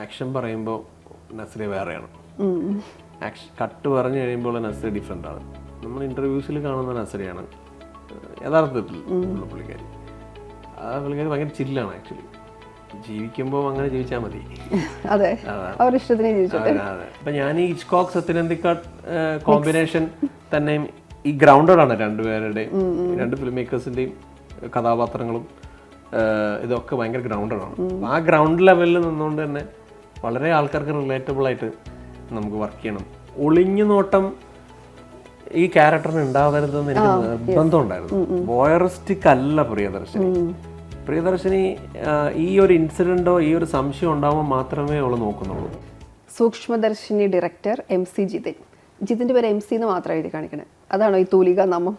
Action പറയുമ്പോൾ നസ്രി വേറെയാണ്. Action cut പറഞ്ഞു കഴിയുമ്പോൾ നസ്രി ഡിഫറെന്റ് ആണ്. നമ്മൾ ഇന്റർവ്യൂസിൽ കാണുന്ന നസ്രിയാണ് യഥാർത്ഥത്തിൽ പുള്ളിക്കാരി. ആ പുള്ളിക്കാരി ഭയങ്കര ചില്ലാണ് ആക്ച്വലി ജീവിക്കുമ്പോൾ അങ്ങനെ ജീവിച്ചാൽ മതി. അതെ. അതെ. അപ്പൊ ഞാൻ ഈ ഇച്ച്കോക്ക് സത്യനന്ദിക്കാട് കോമ്പിനേഷൻ തന്നെയും ഈ ഗ്രൗണ്ടഡ് ആണ് രണ്ടുപേരുടെയും രണ്ട് ഫിലിം മേക്കേഴ്സിന്റെയും കഥാപാത്രങ്ങളും ഇതൊക്കെ ഭയങ്കര ഗ്രൗണ്ടഡ് ആണ് ആ ഗ്രൗണ്ട് ലെവലിൽ നിന്നുകൊണ്ട് തന്നെ വളരെ ആൾക്കാർക്ക് റിലേറ്റബിൾ ആയിട്ട് നമുക്ക് വർക്ക് ചെയ്യണം. ഒളിഞ്ഞു നോട്ടം ഈ ക്യാരക്ടറിന് ഉണ്ടാവരുതെന്ന് എനിക്ക് നിർബന്ധം ഉണ്ടായിരുന്നു ബോയറിസ്റ്റിക് അല്ല പ്രിയദർശിനി. പ്രിയദർശിനി ഈ ഒരു ഇൻസിഡന്റോ ഈ ഒരു സംശയം ഉണ്ടാവുമ്പോൾ മാത്രമേ അവൾ നോക്കുന്നുള്ളൂ. Sookshmadarshini director M C Jithin. ജിതിന്റെ പേര് എം സി എന്ന് മാത്രം എഴുതി കാണിക്കണേ. അതാണോ ഈ തൂലിക നാമം?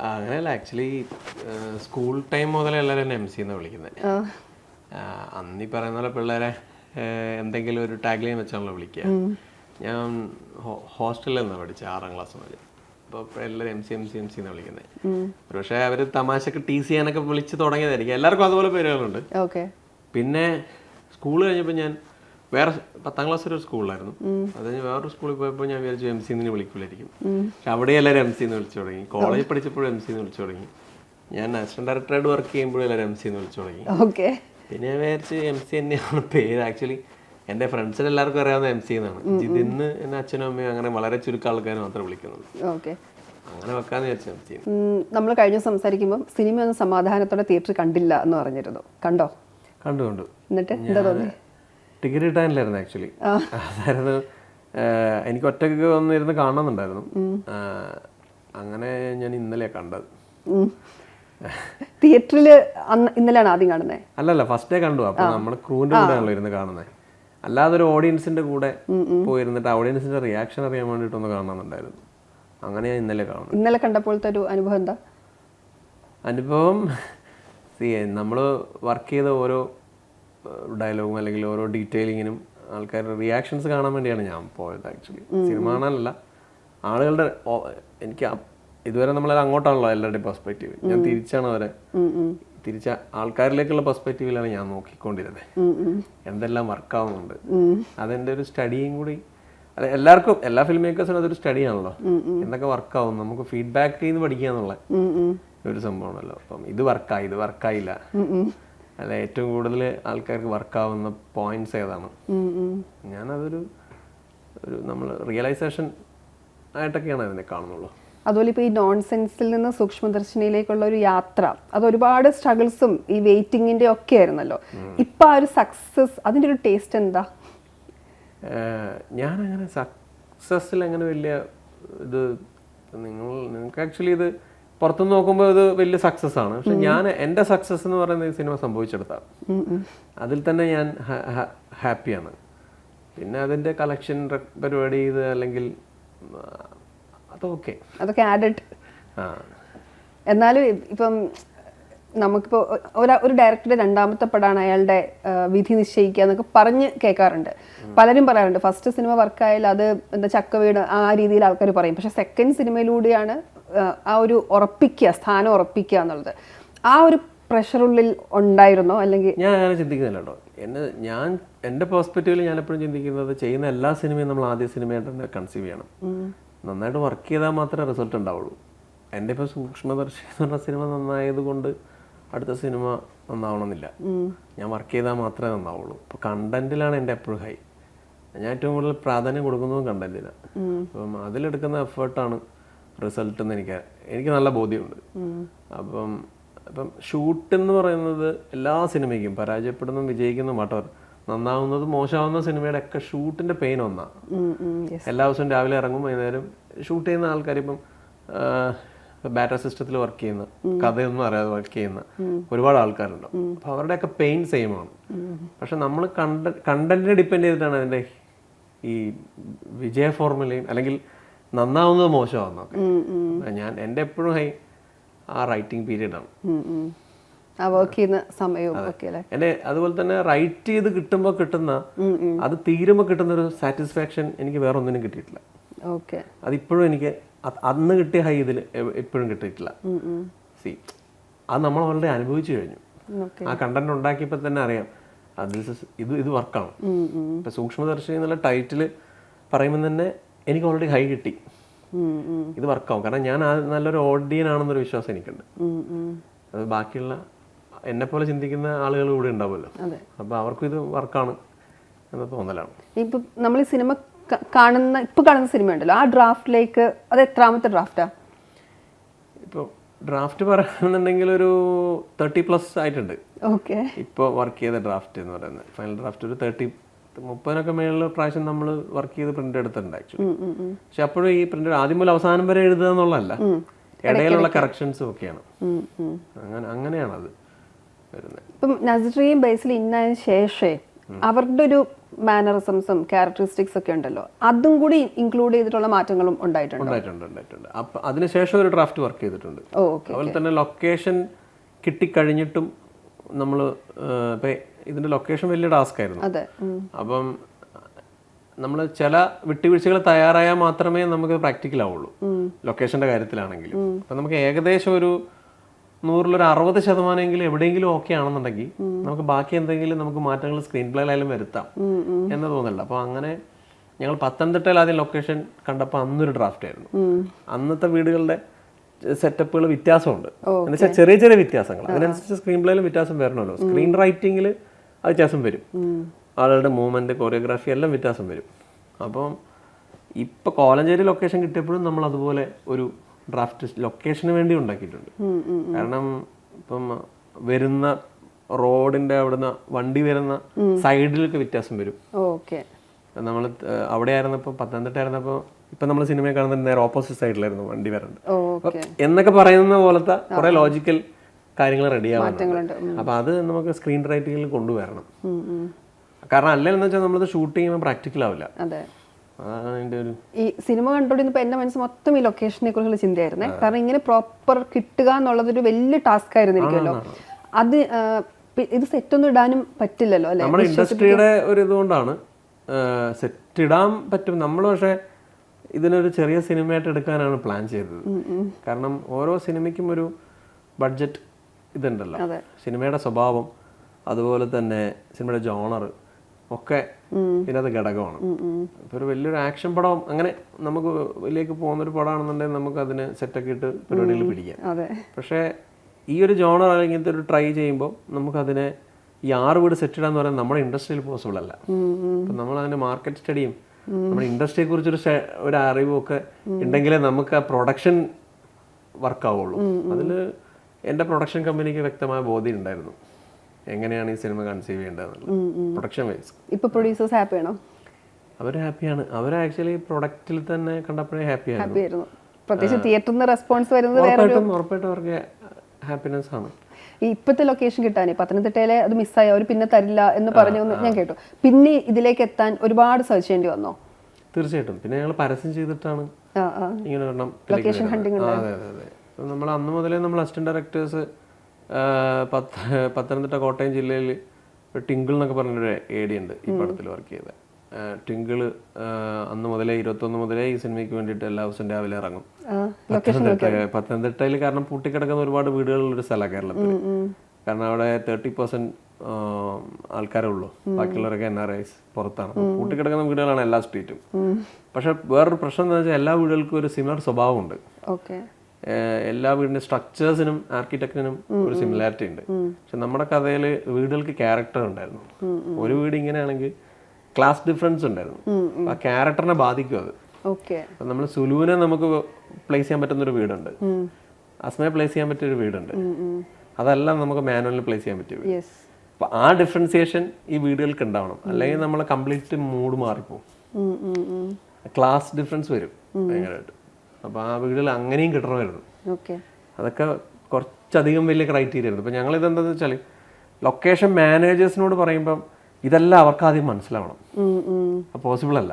അങ്ങനെയല്ല ആക്ച്വലി സ്കൂൾ ടൈം മുതലേ എല്ലാവരും എം സി എന്ന് വിളിക്കുന്നത് അന്നീ ഈ പറയുന്ന പോലെ പിള്ളേരെ എന്തെങ്കിലും ഒരു ടാഗ് ലൈൻ വെച്ചാണല്ലോ വിളിക്കുക. ഞാൻ ഹോസ്റ്റലിൽ നിന്നാണ് പഠിച്ചത് ആറാം ക്ലാസ് മുതൽ അപ്പോൾ എല്ലാവരും M C M C M C എന്നാണ് വിളിക്കുന്നത് പക്ഷേ അവർ തമാശക്ക് ടി സി എന്നൊക്കെ വിളിച്ച് തുടങ്ങിയതായിരിക്കും. എല്ലാവർക്കും അതുപോലെ പേരുകളുണ്ട്. ഓക്കെ പിന്നെ സ്കൂൾ കഴിഞ്ഞപ്പോൾ ഞാൻ വേറെ പത്താം ക്ലാസ് ഒരു സ്കൂളിലായിരുന്നു അത് കഴിഞ്ഞ് വേറൊരു സ്കൂളിൽ പോയപ്പോൾ ഞാൻ വിചാരിച്ചു എം സി എന്ന് വിളിക്കില്ലായിരിക്കും പക്ഷെ അവിടെ എല്ലാവരും എം സി എന്ന് വിളിച്ചു തുടങ്ങി. കോളേജിൽ പഠിച്ചപ്പോഴും എം സി എന്ന് വിളിച്ചു തുടങ്ങി. ഞാൻ അസിസ്റ്റന്റ് ഡയറക്ടറായിട്ട് വർക്ക് ചെയ്യുമ്പോഴും എല്ലാവരും എം സി എന്ന് വിളിച്ചു തുടങ്ങി. ഓക്കെ പിന്നെ ഞാൻ വിചാരിച്ച് എം സി തന്നെയാണ് പേര്. ആക്ച്വലി എന്റെ ഫ്രണ്ട്സിന് എല്ലാവർക്കും അറിയാവുന്ന എം സി എന്നാണ്. ജിതിന്ന് എന്നെ അച്ഛനും അമ്മയും അങ്ങനെ വളരെ ചുരുക്കം ആൾക്കാർ മാത്രം വിളിക്കുന്നത് ഓക്കെ. അങ്ങനെ വെക്കാന്ന് വിചാരിച്ചു എം സി നമ്മൾ കഴിഞ്ഞ സംസാരിക്കുമ്പോൾ സിനിമ ഒന്നും സമാധാനത്തോടെ തിയേറ്ററിൽ കണ്ടില്ല എന്ന് പറഞ്ഞിരുന്നു. കണ്ടോ? കണ്ടു കണ്ടു. എന്നിട്ട് എന്താ തോന്നി ടിക്കറ്റ് കിട്ടാനില്ലായിരുന്നു ആക്ച്വലി അതായിരുന്നു എനിക്ക് ഒറ്റയ്ക്ക് വന്നിരുന്ന് കാണണമെന്നുണ്ടായിരുന്നു. അങ്ങനെ ഞാൻ ഇന്നലെ കണ്ടത്. തിയേറ്ററിൽ അന്ന് ഇന്നലെയാണ് ആദ്യം കാണുന്നത് അല്ലല്ല ഫസ്റ്റ് ഡേ കണ്ടു. അപ്പോൾ നമ്മൾ ക്രൂവിന്റെ കൂടെ ആണല്ലോ ഇരുന്ന് കാണുന്നത് അല്ലാതെ ഒരു ഓഡിയൻസിന്റെ കൂടെ പോയിരുന്നിട്ട് ഓഡിയൻസിന്റെ റിയാക്ഷൻ അറിയാൻ വേണ്ടിയിട്ടൊന്ന് കാണണമെന്നുണ്ടായിരുന്നു. അങ്ങനെ ഞാൻ ഇന്നലെ കാണുന്നത് ഇന്നലെ കണ്ടപ്പോഴത്തെ ഒരു അനുഭവം എന്താ? അനുഭവം സി നമ്മൾ വർക്ക് ചെയ്ത ഓരോ ഡയലോഗും അല്ലെങ്കിൽ ഓരോ ഡീറ്റെയിലിങ്ങിനും ആൾക്കാരുടെ റിയാക്ഷൻസ് കാണാൻ വേണ്ടിയാണ് ഞാൻ പോയത് ആക്ച്വലി സിനിമ കാണാനല്ല. ആളുകളുടെ എനിക്ക് ഇതുവരെ നമ്മൾ അങ്ങോട്ടാണല്ലോ എല്ലാവരുടെയും പെർസ്പെക്റ്റീവ് ഞാൻ തിരിച്ചാണ് അവരെ തിരിച്ച ആൾക്കാരിലേക്കുള്ള പെർസ്പെക്റ്റീവിലാണ് ഞാൻ നോക്കിക്കൊണ്ടിരുന്നത്. എന്തെല്ലാം വർക്കാവുന്നുണ്ട് അതെന്റെ ഒരു സ്റ്റഡിയും കൂടി അല്ല എല്ലാവർക്കും എല്ലാ ഫിലിം മേക്കേഴ്സിനും അതൊരു സ്റ്റഡിയാണല്ലോ എന്തൊക്കെ വർക്കാവും നമുക്ക് ഫീഡ്ബാക്ക് ചെയ്ത് പഠിക്കുക എന്നുള്ള ഉം, ഉം. ഒരു സംഭവമാണല്ലോ. അപ്പം ഇത് വർക്കായി ഇത് വർക്കായില്ല അല്ല ഏറ്റവും കൂടുതൽ ആൾക്കാർക്ക് വർക്കാവുന്ന പോയിന്റ്സ് ഏതാണ്. ഞാനതൊരു ഒരു നമ്മൾ റിയലൈസേഷൻ ആയിട്ടൊക്കെയാണ് അതിനെ കാണുന്നുള്ളൂ. അതുപോലെ ഇപ്പോൾ ഈ നോൺസെൻസിൽ നിന്ന് സൂക്ഷ്മദർശിനിയിലേക്കുള്ള ഒരു യാത്ര അത് ഒരുപാട് സ്ട്രഗിൾസും ഈ വെയിറ്റിങ്ങിന്റെ ഒക്കെ ആയിരുന്നല്ലോ. ഇപ്പം ആ ഒരു സക്സസ് അതിന്റെ ഒരു ടേസ്റ്റ് എന്താ? ഞാൻ ഞാനങ്ങനെ സക്സസ്സിൽ അങ്ങനെ വലിയ ഇത് നിങ്ങൾ നിങ്ങൾക്ക് ആക്ച്വലി ഇത് പുറത്തുനിന്ന് നോക്കുമ്പോൾ ഇത് വലിയ സക്സസ് ആണ്. പക്ഷെ ഞാൻ എന്റെ സക്സസ് എന്ന് പറയുന്നത് ഈ സിനിമ സംഭവിച്ചെടുത്താണ് അതിൽ തന്നെ ഞാൻ ഹാപ്പിയാണ് പിന്നെ അതിന്റെ കളക്ഷൻ പരിപാടി ഇത് അല്ലെങ്കിൽ ആ, അതൊക്കെ ആഡഡ് എന്നാലും ഇപ്പം നമുക്കിപ്പോൾ ഒരു ഒരു ഡയറക്ടറുടെ രണ്ടാമത്തെ പടമാണ് അയാളുടെ വിധി നിശ്ചയിക്കുക എന്നൊക്കെ പറഞ്ഞ് കേൾക്കാറുണ്ട്. പലരും പറയാറുണ്ട് ഫസ്റ്റ് സിനിമ വർക്കായാലും അത് എന്താ ചക്ക വീട് ആ രീതിയിൽ ആൾക്കാർ പറയും. പക്ഷെ സെക്കൻഡ് സിനിമയിലൂടെയാണ് ആ, ആ ഒരു ഉറപ്പിക്കുക സ്ഥാനം ഉറപ്പിക്കുക എന്നുള്ളത്. ആ ഒരു പ്രഷറുള്ളിൽ ഉണ്ടായിരുന്നോ? അല്ലെങ്കിൽ ഞാൻ അങ്ങനെ ചിന്തിക്കുന്നില്ല കേട്ടോ. എന്നെ ഞാൻ എന്റെ പേഴ്സ്പെക്റ്റീവിൽ ഞാൻ എപ്പോഴും ചിന്തിക്കുന്നത് ചെയ്യുന്ന എല്ലാ സിനിമയും നമ്മൾ ആദ്യ സിനിമയായിട്ട് തന്നെ കൺസീവ് ചെയ്യണം നന്നായിട്ട് വർക്ക് ചെയ്താൽ മാത്രമേ റിസൾട്ട് ഉണ്ടാവുള്ളൂ. എന്റെ ഇപ്പോൾ സൂക്ഷ്മദർശി എന്ന് പറഞ്ഞ സിനിമ നന്നായത് കൊണ്ട് അടുത്ത സിനിമ നന്നാവണമെന്നില്ല. ഞാൻ വർക്ക് ചെയ്താൽ മാത്രമേ നന്നാവുള്ളൂ. ഇപ്പോൾ കണ്ടന്റിലാണ് എന്റെ എപ്പോഴും ഹൈ ഞാൻ ഏറ്റവും കൂടുതൽ പ്രാധാന്യം കൊടുക്കുന്നതും കണ്ടന്റിനാണ് അപ്പം അതിലെടുക്കുന്ന എഫേർട്ടാണ് റിസൾട്ട് എന്ന് എനിക്ക് എനിക്ക് നല്ല ബോധ്യമുണ്ട്. അപ്പം അപ്പം ഷൂട്ട് എന്ന് പറയുന്നത് എല്ലാ സിനിമയ്ക്കും പരാജയപ്പെടുന്നതും വിജയിക്കുന്നതും വാട്ടവർ നന്നാവുന്നതും മോശമാവുന്ന സിനിമയുടെ ഒക്കെ ഷൂട്ടിന്റെ പെയിൻ ഒന്നാ. എല്ലാ ദിവസവും രാവിലെ ഇറങ്ങും വൈകുന്നേരം ഷൂട്ട് ചെയ്യുന്ന ആൾക്കാർ ഇപ്പം ബാറ്റർ സിസ്റ്റത്തിൽ വർക്ക് ചെയ്യുന്ന കഥയൊന്നും അറിയാതെ വർക്ക് ചെയ്യുന്ന ഒരുപാട് ആൾക്കാരുണ്ട്. അപ്പൊ അവരുടെയൊക്കെ പെയിൻ സെയിം ആണ്. പക്ഷെ നമ്മൾ കണ്ട കണ്ടന്റിനെ ഡിപ്പെൻഡ് ചെയ്തിട്ടാണ് അതിന്റെ ഈ വിജയ ഫോർമുലയും അല്ലെങ്കിൽ നന്നാവുന്നത് മോശമാവുന്നതൊക്കെ ഞാൻ എന്റെ എപ്പോഴും ഹൈ ആ റൈറ്റിംഗ് പീരീഡാണ്. ആ വർക്ക് ചെയ്യുന്ന സമയവും ഒക്കെ അല്ലേ? എന്നെ അതുപോലെ തന്നെ റൈറ്റ് ചെയ്ത് കിട്ടുമ്പോൾ കിട്ടുന്ന അത് തീരുമ്പോൾ കിട്ടുന്ന ഒരു സാറ്റിസ്ഫാക്ഷൻ എനിക്ക് വേറെ ഒന്നിനും കിട്ടിയിട്ടില്ല. ഓക്കെ അതിപ്പോഴും എനിക്ക് അന്ന് കിട്ടിയ ഹൈ ഇതിൽ എപ്പോഴും കിട്ടിയിട്ടില്ല. സി അത് നമ്മൾ ഓൾറെഡി അനുഭവിച്ചു കഴിഞ്ഞു. ആ കണ്ടന്റ് ഉണ്ടാക്കിയപ്പോൾ തന്നെ അറിയാം അതിൽ ഇത് ഇത് വർക്കാണ് ഇപ്പൊ സൂക്ഷ്മദർശി എന്നുള്ള ടൈറ്റിൽ പറയുമ്പോൾ തന്നെ എനിക്ക് ഓൾറെഡി ഹൈ കിട്ടി. ഇത് വർക്കാവും കാരണം ഞാൻ നല്ലൊരു ഓഡിയൻ ആണെന്നൊരു വിശ്വാസം എനിക്കുണ്ട്. അത് ബാക്കിയുള്ള എന്നെ പോലെ ചിന്തിക്കുന്ന ആളുകൾ കൂടെ ഉണ്ടാവുമല്ലോ. അപ്പോൾ അവർക്കും ഇത് വർക്കാണ് എന്ന തോന്നലാണ്. ഇപ്പൊ നമ്മൾ ഈ സിനിമ കാണുന്ന ഇപ്പൊ കാണുന്ന സിനിമ ഉണ്ടല്ലോ ആ ഡ്രാഫ്റ്റിലേക്ക് അത് എത്രാമത്തെ ഡ്രാഫ്റ്റാ ഇപ്പോൾ ഡ്രാഫ്റ്റ് പറയുന്നുണ്ടെങ്കിൽ ഒരു തേർട്ടി പ്ലസ് ആയിട്ടുണ്ട്. ഓക്കെ. ഇപ്പോൾ വർക്ക് ചെയ്ത ഡ്രാഫ്റ്റ് എന്ന് പറയുന്നത്. ഫൈനൽ ഡ്രാഫ്റ്റ് ഒരു തേർട്ടി മുപ്പതിനൊക്കെ മേളിൽ പ്രാവശ്യം നമ്മൾ വർക്ക് ചെയ്ത് പ്രിന്റ് എടുത്തിട്ടുണ്ട് ആക്ച്വലി പക്ഷെ അപ്പോഴും ഈ പ്രിന്റ് ആദ്യം മുതൽ അവസാനം വരെ എഴുതുക എന്നുള്ളതല്ല. ഇടയിലുള്ള കറക്ഷൻസും ഒക്കെയാണ്. അങ്ങനെ അങ്ങനെയാണ് അത് വരുന്നത്. ഇപ്പം നസ്രിയും ബേസിൽ ഇന്നതിന് ശേഷേ അവരുടെ ഒരു മാനറിസംസും ക്യാരക്ടറിസ്റ്റിക്സ് ഒക്കെ ഉണ്ടല്ലോ. അതും കൂടി ഇൻക്ലൂഡ് ചെയ്തിട്ടുള്ള മാറ്റങ്ങളും ഉണ്ടായിട്ടുണ്ട്? ഉണ്ടായിട്ടുണ്ട് ഉണ്ടായിട്ടുണ്ട്. അപ്പം അതിനുശേഷം ഒരു ഡ്രാഫ്റ്റ് വർക്ക് ചെയ്തിട്ടുണ്ട്. അതുപോലെ തന്നെ ലൊക്കേഷൻ കിട്ടിക്കഴിഞ്ഞിട്ടും നമ്മൾ ഇപ്പം ഇതിന്റെ ലൊക്കേഷൻ വലിയ ടാസ്ക് ആയിരുന്നു. അതെ അപ്പം നമ്മൾ ചില വിട്ടുവീഴ്ചകൾ തയ്യാറായാൽ മാത്രമേ നമുക്ക് പ്രാക്ടിക്കൽ ആവുള്ളൂ. ലൊക്കേഷന്റെ കാര്യത്തിലാണെങ്കിലും. അപ്പം നമുക്ക് ഏകദേശം ഒരു നൂറിലൊരു അറുപത് ശതമാനമെങ്കിലും എവിടെയെങ്കിലും ഓക്കെ ആണെന്നുണ്ടെങ്കിൽ നമുക്ക് ബാക്കി എന്തെങ്കിലും നമുക്ക് മാറ്റങ്ങൾ സ്ക്രീൻ പ്ലേയിലായാലും വരുത്താം എന്ന് തോന്നുന്നില്ല അപ്പോൾ അങ്ങനെ ഞങ്ങൾ പത്തനംതിട്ടയിൽ ആദ്യം ലൊക്കേഷൻ കണ്ടപ്പോൾ അന്നൊരു ഡ്രാഫ്റ്റ് ആയിരുന്നു. അന്നത്തെ വീടുകളുടെ സെറ്റപ്പുകൾ വ്യത്യാസമുണ്ട്. എന്നുവെച്ചാൽ ചെറിയ ചെറിയ വ്യത്യാസങ്ങൾ അതിനനുസരിച്ച് സ്ക്രീൻ പ്ലേയിലും വ്യത്യാസം വരണമല്ലോ. സ്ക്രീൻ റൈറ്റിങ്ങിൽ അത് വ്യത്യാസം വരും. ആളുകളുടെ മൂവ്മെന്റ് കൊറിയോഗ്രാഫി എല്ലാം വ്യത്യാസം വരും. അപ്പം ഇപ്പൊ കോലഞ്ചേരി ലൊക്കേഷൻ കിട്ടിയപ്പോഴും നമ്മൾ അതുപോലെ ഒരു ഡ്രാഫ്റ്റ് ലൊക്കേഷന് വേണ്ടി ഉണ്ടാക്കിയിട്ടുണ്ട്. കാരണം ഇപ്പം വരുന്ന റോഡിന്റെ അവിടുന്ന് വണ്ടി വരുന്ന സൈഡിലൊക്കെ വ്യത്യാസം വരും. ഓക്കെ. നമ്മൾ അവിടെ ആയിരുന്നപ്പോൾ പത്തനംതിട്ട ആയിരുന്നപ്പോൾ ഇപ്പൊ നമ്മൾ സിനിമയെ കാണുന്ന നേരെ ഓപ്പോസിറ്റ് സൈഡിലായിരുന്നു വണ്ടി വരേണ്ടത്. ഓക്കെ. എന്നൊക്കെ പറയുന്ന പോലത്തെ കുറെ ലോജിക്കൽ കാര്യങ്ങൾ റെഡി മാറ്റങ്ങളുണ്ട്. അപ്പൊ അത് നമുക്ക് സ്ക്രീൻ റൈറ്റിംഗിൽ കൊണ്ടുവരണം. കാരണം അല്ലെന്ന് വെച്ചാൽ നമ്മളത് ഷൂട്ട് ചെയ്യുമ്പോൾ പ്രാക്ടിക്കൽ ആവില്ല. ഈ സിനിമ കണ്ടോണ്ടിരുന്നപ്പോ എന്റെ മനസ്സ് മൊത്തം ഈ ലൊക്കേഷനെ കുറിച്ചുള്ള ചിന്തയായിരുന്നേ. കാരണം ഇങ്ങനെ പ്രോപ്പർ കിട്ടുക എന്നുള്ളത് ഒരു വലിയ ടാസ്ക് ആയിരുന്നിരിക്കുമല്ലോ. അത് ഇത് സെറ്റ് ഒന്നും ഇടാനും പറ്റില്ലല്ലോ അല്ലെ? നമ്മുടെ ഇൻഡസ്ട്രിയുടെ ഒരു ഇതുകൊണ്ടാണ് സെറ്റ് ഇടാൻ പറ്റും. നമ്മൾ പക്ഷേ ഇതിനൊരു ചെറിയ സിനിമയായിട്ട് എടുക്കാനാണ് പ്ലാൻ ചെയ്തത്. കാരണം ഓരോ സിനിമയ്ക്കും ഒരു ബഡ്ജറ്റ് ഇതുണ്ടല്ലോ. സിനിമയുടെ സ്വഭാവം അതുപോലെ തന്നെ സിനിമയുടെ ജോണർ ഒക്കെ ഇതിനകത്ത് ഘടകമാണ്. ഇപ്പോൾ ഒരു വലിയൊരു ആക്ഷൻ പടം. അങ്ങനെ നമുക്ക് ഇതിലേക്ക് പോകുന്ന ഒരു പടമാണെന്നുണ്ടെങ്കിൽ നമുക്ക് അതിന് സെറ്റൊക്കെ ഇട്ട് പരിപാടിയിൽ പിടിക്കാം. പക്ഷേ ഈ ഒരു ജോണർ അല്ലെങ്കിൽ ഇങ്ങനത്തെ ഒരു ട്രൈ ചെയ്യുമ്പോൾ നമുക്കതിനെ ഈ ആറ് വീട് സെറ്റ് ഇടാന്ന് പറയുന്നത് നമ്മുടെ ഇൻഡസ്ട്രിയിൽ പോസിബിൾ അല്ല. അപ്പം നമ്മൾ അതിന്റെ മാർക്കറ്റ് സ്റ്റഡിയും നമ്മുടെ ഇൻഡസ്ട്രിയെ കുറിച്ചൊരു ഒരു അറിവും ഒക്കെ ഉണ്ടെങ്കിലേ നമുക്ക് ആ പ്രൊഡക്ഷൻ വർക്ക് ആവുള്ളൂ. അതിൽ എന്റെ പ്രൊഡക്ഷൻ കമ്പനിക്ക് വ്യക്തമായ ബോധ്യം ഉണ്ടായിരുന്നു. എങ്ങനെയാണ് ഈ സിനിമ കൺസീവ് ചെയ്യേണ്ടതെന്നുള്ളത്? പ്രൊഡക്ഷൻ വൈസ് പ്രൊഡ്യൂസേഴ്സ് ഹാപ്പി ആണോ? അവർ ഹാപ്പിയാണ് അവർ ആക്ച്വലി പ്രൊഡക്റ്റിൽ തന്നെ കണ്ടപ്പോഴേ ഹാപ്പിയായിരുന്നു പ്രത്യേകിച്ച് തിയേറ്ററിൽ നിന്ന് റെസ്പോൺസ് വരുന്നത് ഉറപ്പായിട്ടും ഉറപ്പായിട്ടും അവർക്ക് ഹാപ്പിനെസ് ആണ്. ഈ ഇപ്പോഴത്തെ ലൊക്കേഷൻ കിട്ടാനേ പത്തനംതിട്ടയിലെ അത് മിസ്സായി അവർ പിന്നെ തരില്ല എന്ന് പറഞ്ഞു ഞാൻ കേട്ടു. പിന്നെ ഇതിലേക്ക് എത്താൻ ഒരുപാട് സെർച്ച് ചെയ്യേണ്ടി വന്നോ? തീർച്ചയായിട്ടും. പിന്നെ ഞങ്ങൾ പരസ്യം ചെയ്തിട്ടാണ് ഇങ്ങനെ ഒരെണ്ണം ലൊക്കേഷൻ നമ്മൾ അന്ന് മുതലേ നമ്മൾ അസിസ്റ്റന്റ് ഡയറക്ടേഴ്സ് പത്ത് പത്തനംതിട്ട കോട്ടയം ജില്ലയിൽ ടിങ്കിൾ എന്നൊക്കെ പറഞ്ഞൊരു എ ഡി ഉണ്ട് ഈ പടത്തിൽ വർക്ക് ചെയ്ത. ടിങ്കിൾ അന്ന് മുതലേ ഇരുപത്തൊന്ന് മുതലേ ഈ സിനിമയ്ക്ക് വേണ്ടിയിട്ട് എല്ലാ ദിവസവും രാവിലെ ഇറങ്ങും. പത്തനംതിട്ട പത്തനംതിട്ടയിൽ കാരണം പൂട്ടിക്കിടക്കുന്ന ഒരുപാട് വീടുകളുള്ള ഒരു സ്ഥലമാണ് കേരളത്തിൽ. കാരണം അവിടെ തേർട്ടി പെർസെന്റ് ആൾക്കാരേ ഉള്ളൂ. ബാക്കിയുള്ളവരൊക്കെ എൻ ആർ ഐസ് പുറത്താണ്. കൂട്ടിക്കിടക്കുന്ന വീടുകളാണ് എല്ലാ സ്ട്രീറ്റും പക്ഷെ വേറൊരു പ്രശ്നം എന്താ വെച്ചാൽ എല്ലാ വീടുകൾക്കും ഒരു സിമിലർ സ്വഭാവമുണ്ട്. എല്ലാ വീടിന്റെ സ്ട്രക്ചേഴ്സിനും ആർക്കിടെക്ചറിനും ഒരു സിമിലാരിറ്റി ഉണ്ട്. പക്ഷെ നമ്മുടെ കഥയിൽ വീടുകൾക്ക് ക്യാരക്ടർ ഉണ്ടായിരുന്നു. ഒരു വീട് ഇങ്ങനെയാണെങ്കിൽ ക്ലാസ് ഡിഫറൻസ് ഉണ്ടായിരുന്നു. ആ ക്യാരക്ടറിനെ ബാധിക്കും അത്. അപ്പം നമ്മൾ സുലുവിനെ നമുക്ക് പ്ലേസ് ചെയ്യാൻ പറ്റുന്ന ഒരു വീടുണ്ട്. അസ്മയെ പ്ലേസ് ചെയ്യാൻ പറ്റിയ ഒരു വീടുണ്ട്. അതെല്ലാം നമുക്ക് മാനുവലിൽ പ്ലേസ് ചെയ്യാൻ പറ്റിയ വീട്. അപ്പൊ ആ ഡിഫറൻസിയേഷൻ ഈ വീടുകൾക്ക് ഉണ്ടാവണം. അല്ലെങ്കിൽ നമ്മൾ കംപ്ലീറ്റ് മൂഡ് മാറിപ്പോവും. ക്ലാസ് ഡിഫറൻസ് വരും. ഭയങ്കരമായിട്ട്. അപ്പൊ ആ വീടുകൾ അങ്ങനെയും കിട്ടണമായിരുന്നു. അതൊക്കെ കുറച്ചധികം വലിയ ക്രൈറ്റീരിയ ആയിരുന്നു. അപ്പോൾ ഞങ്ങൾ ഇതെന്താന്ന് വെച്ചാൽ ലൊക്കേഷൻ മാനേജേഴ്സിനോട് പറയുമ്പം ഇതെല്ലാം അവർക്ക് ആദ്യം മനസ്സിലാവണം. പോസിബിൾ അല്ല.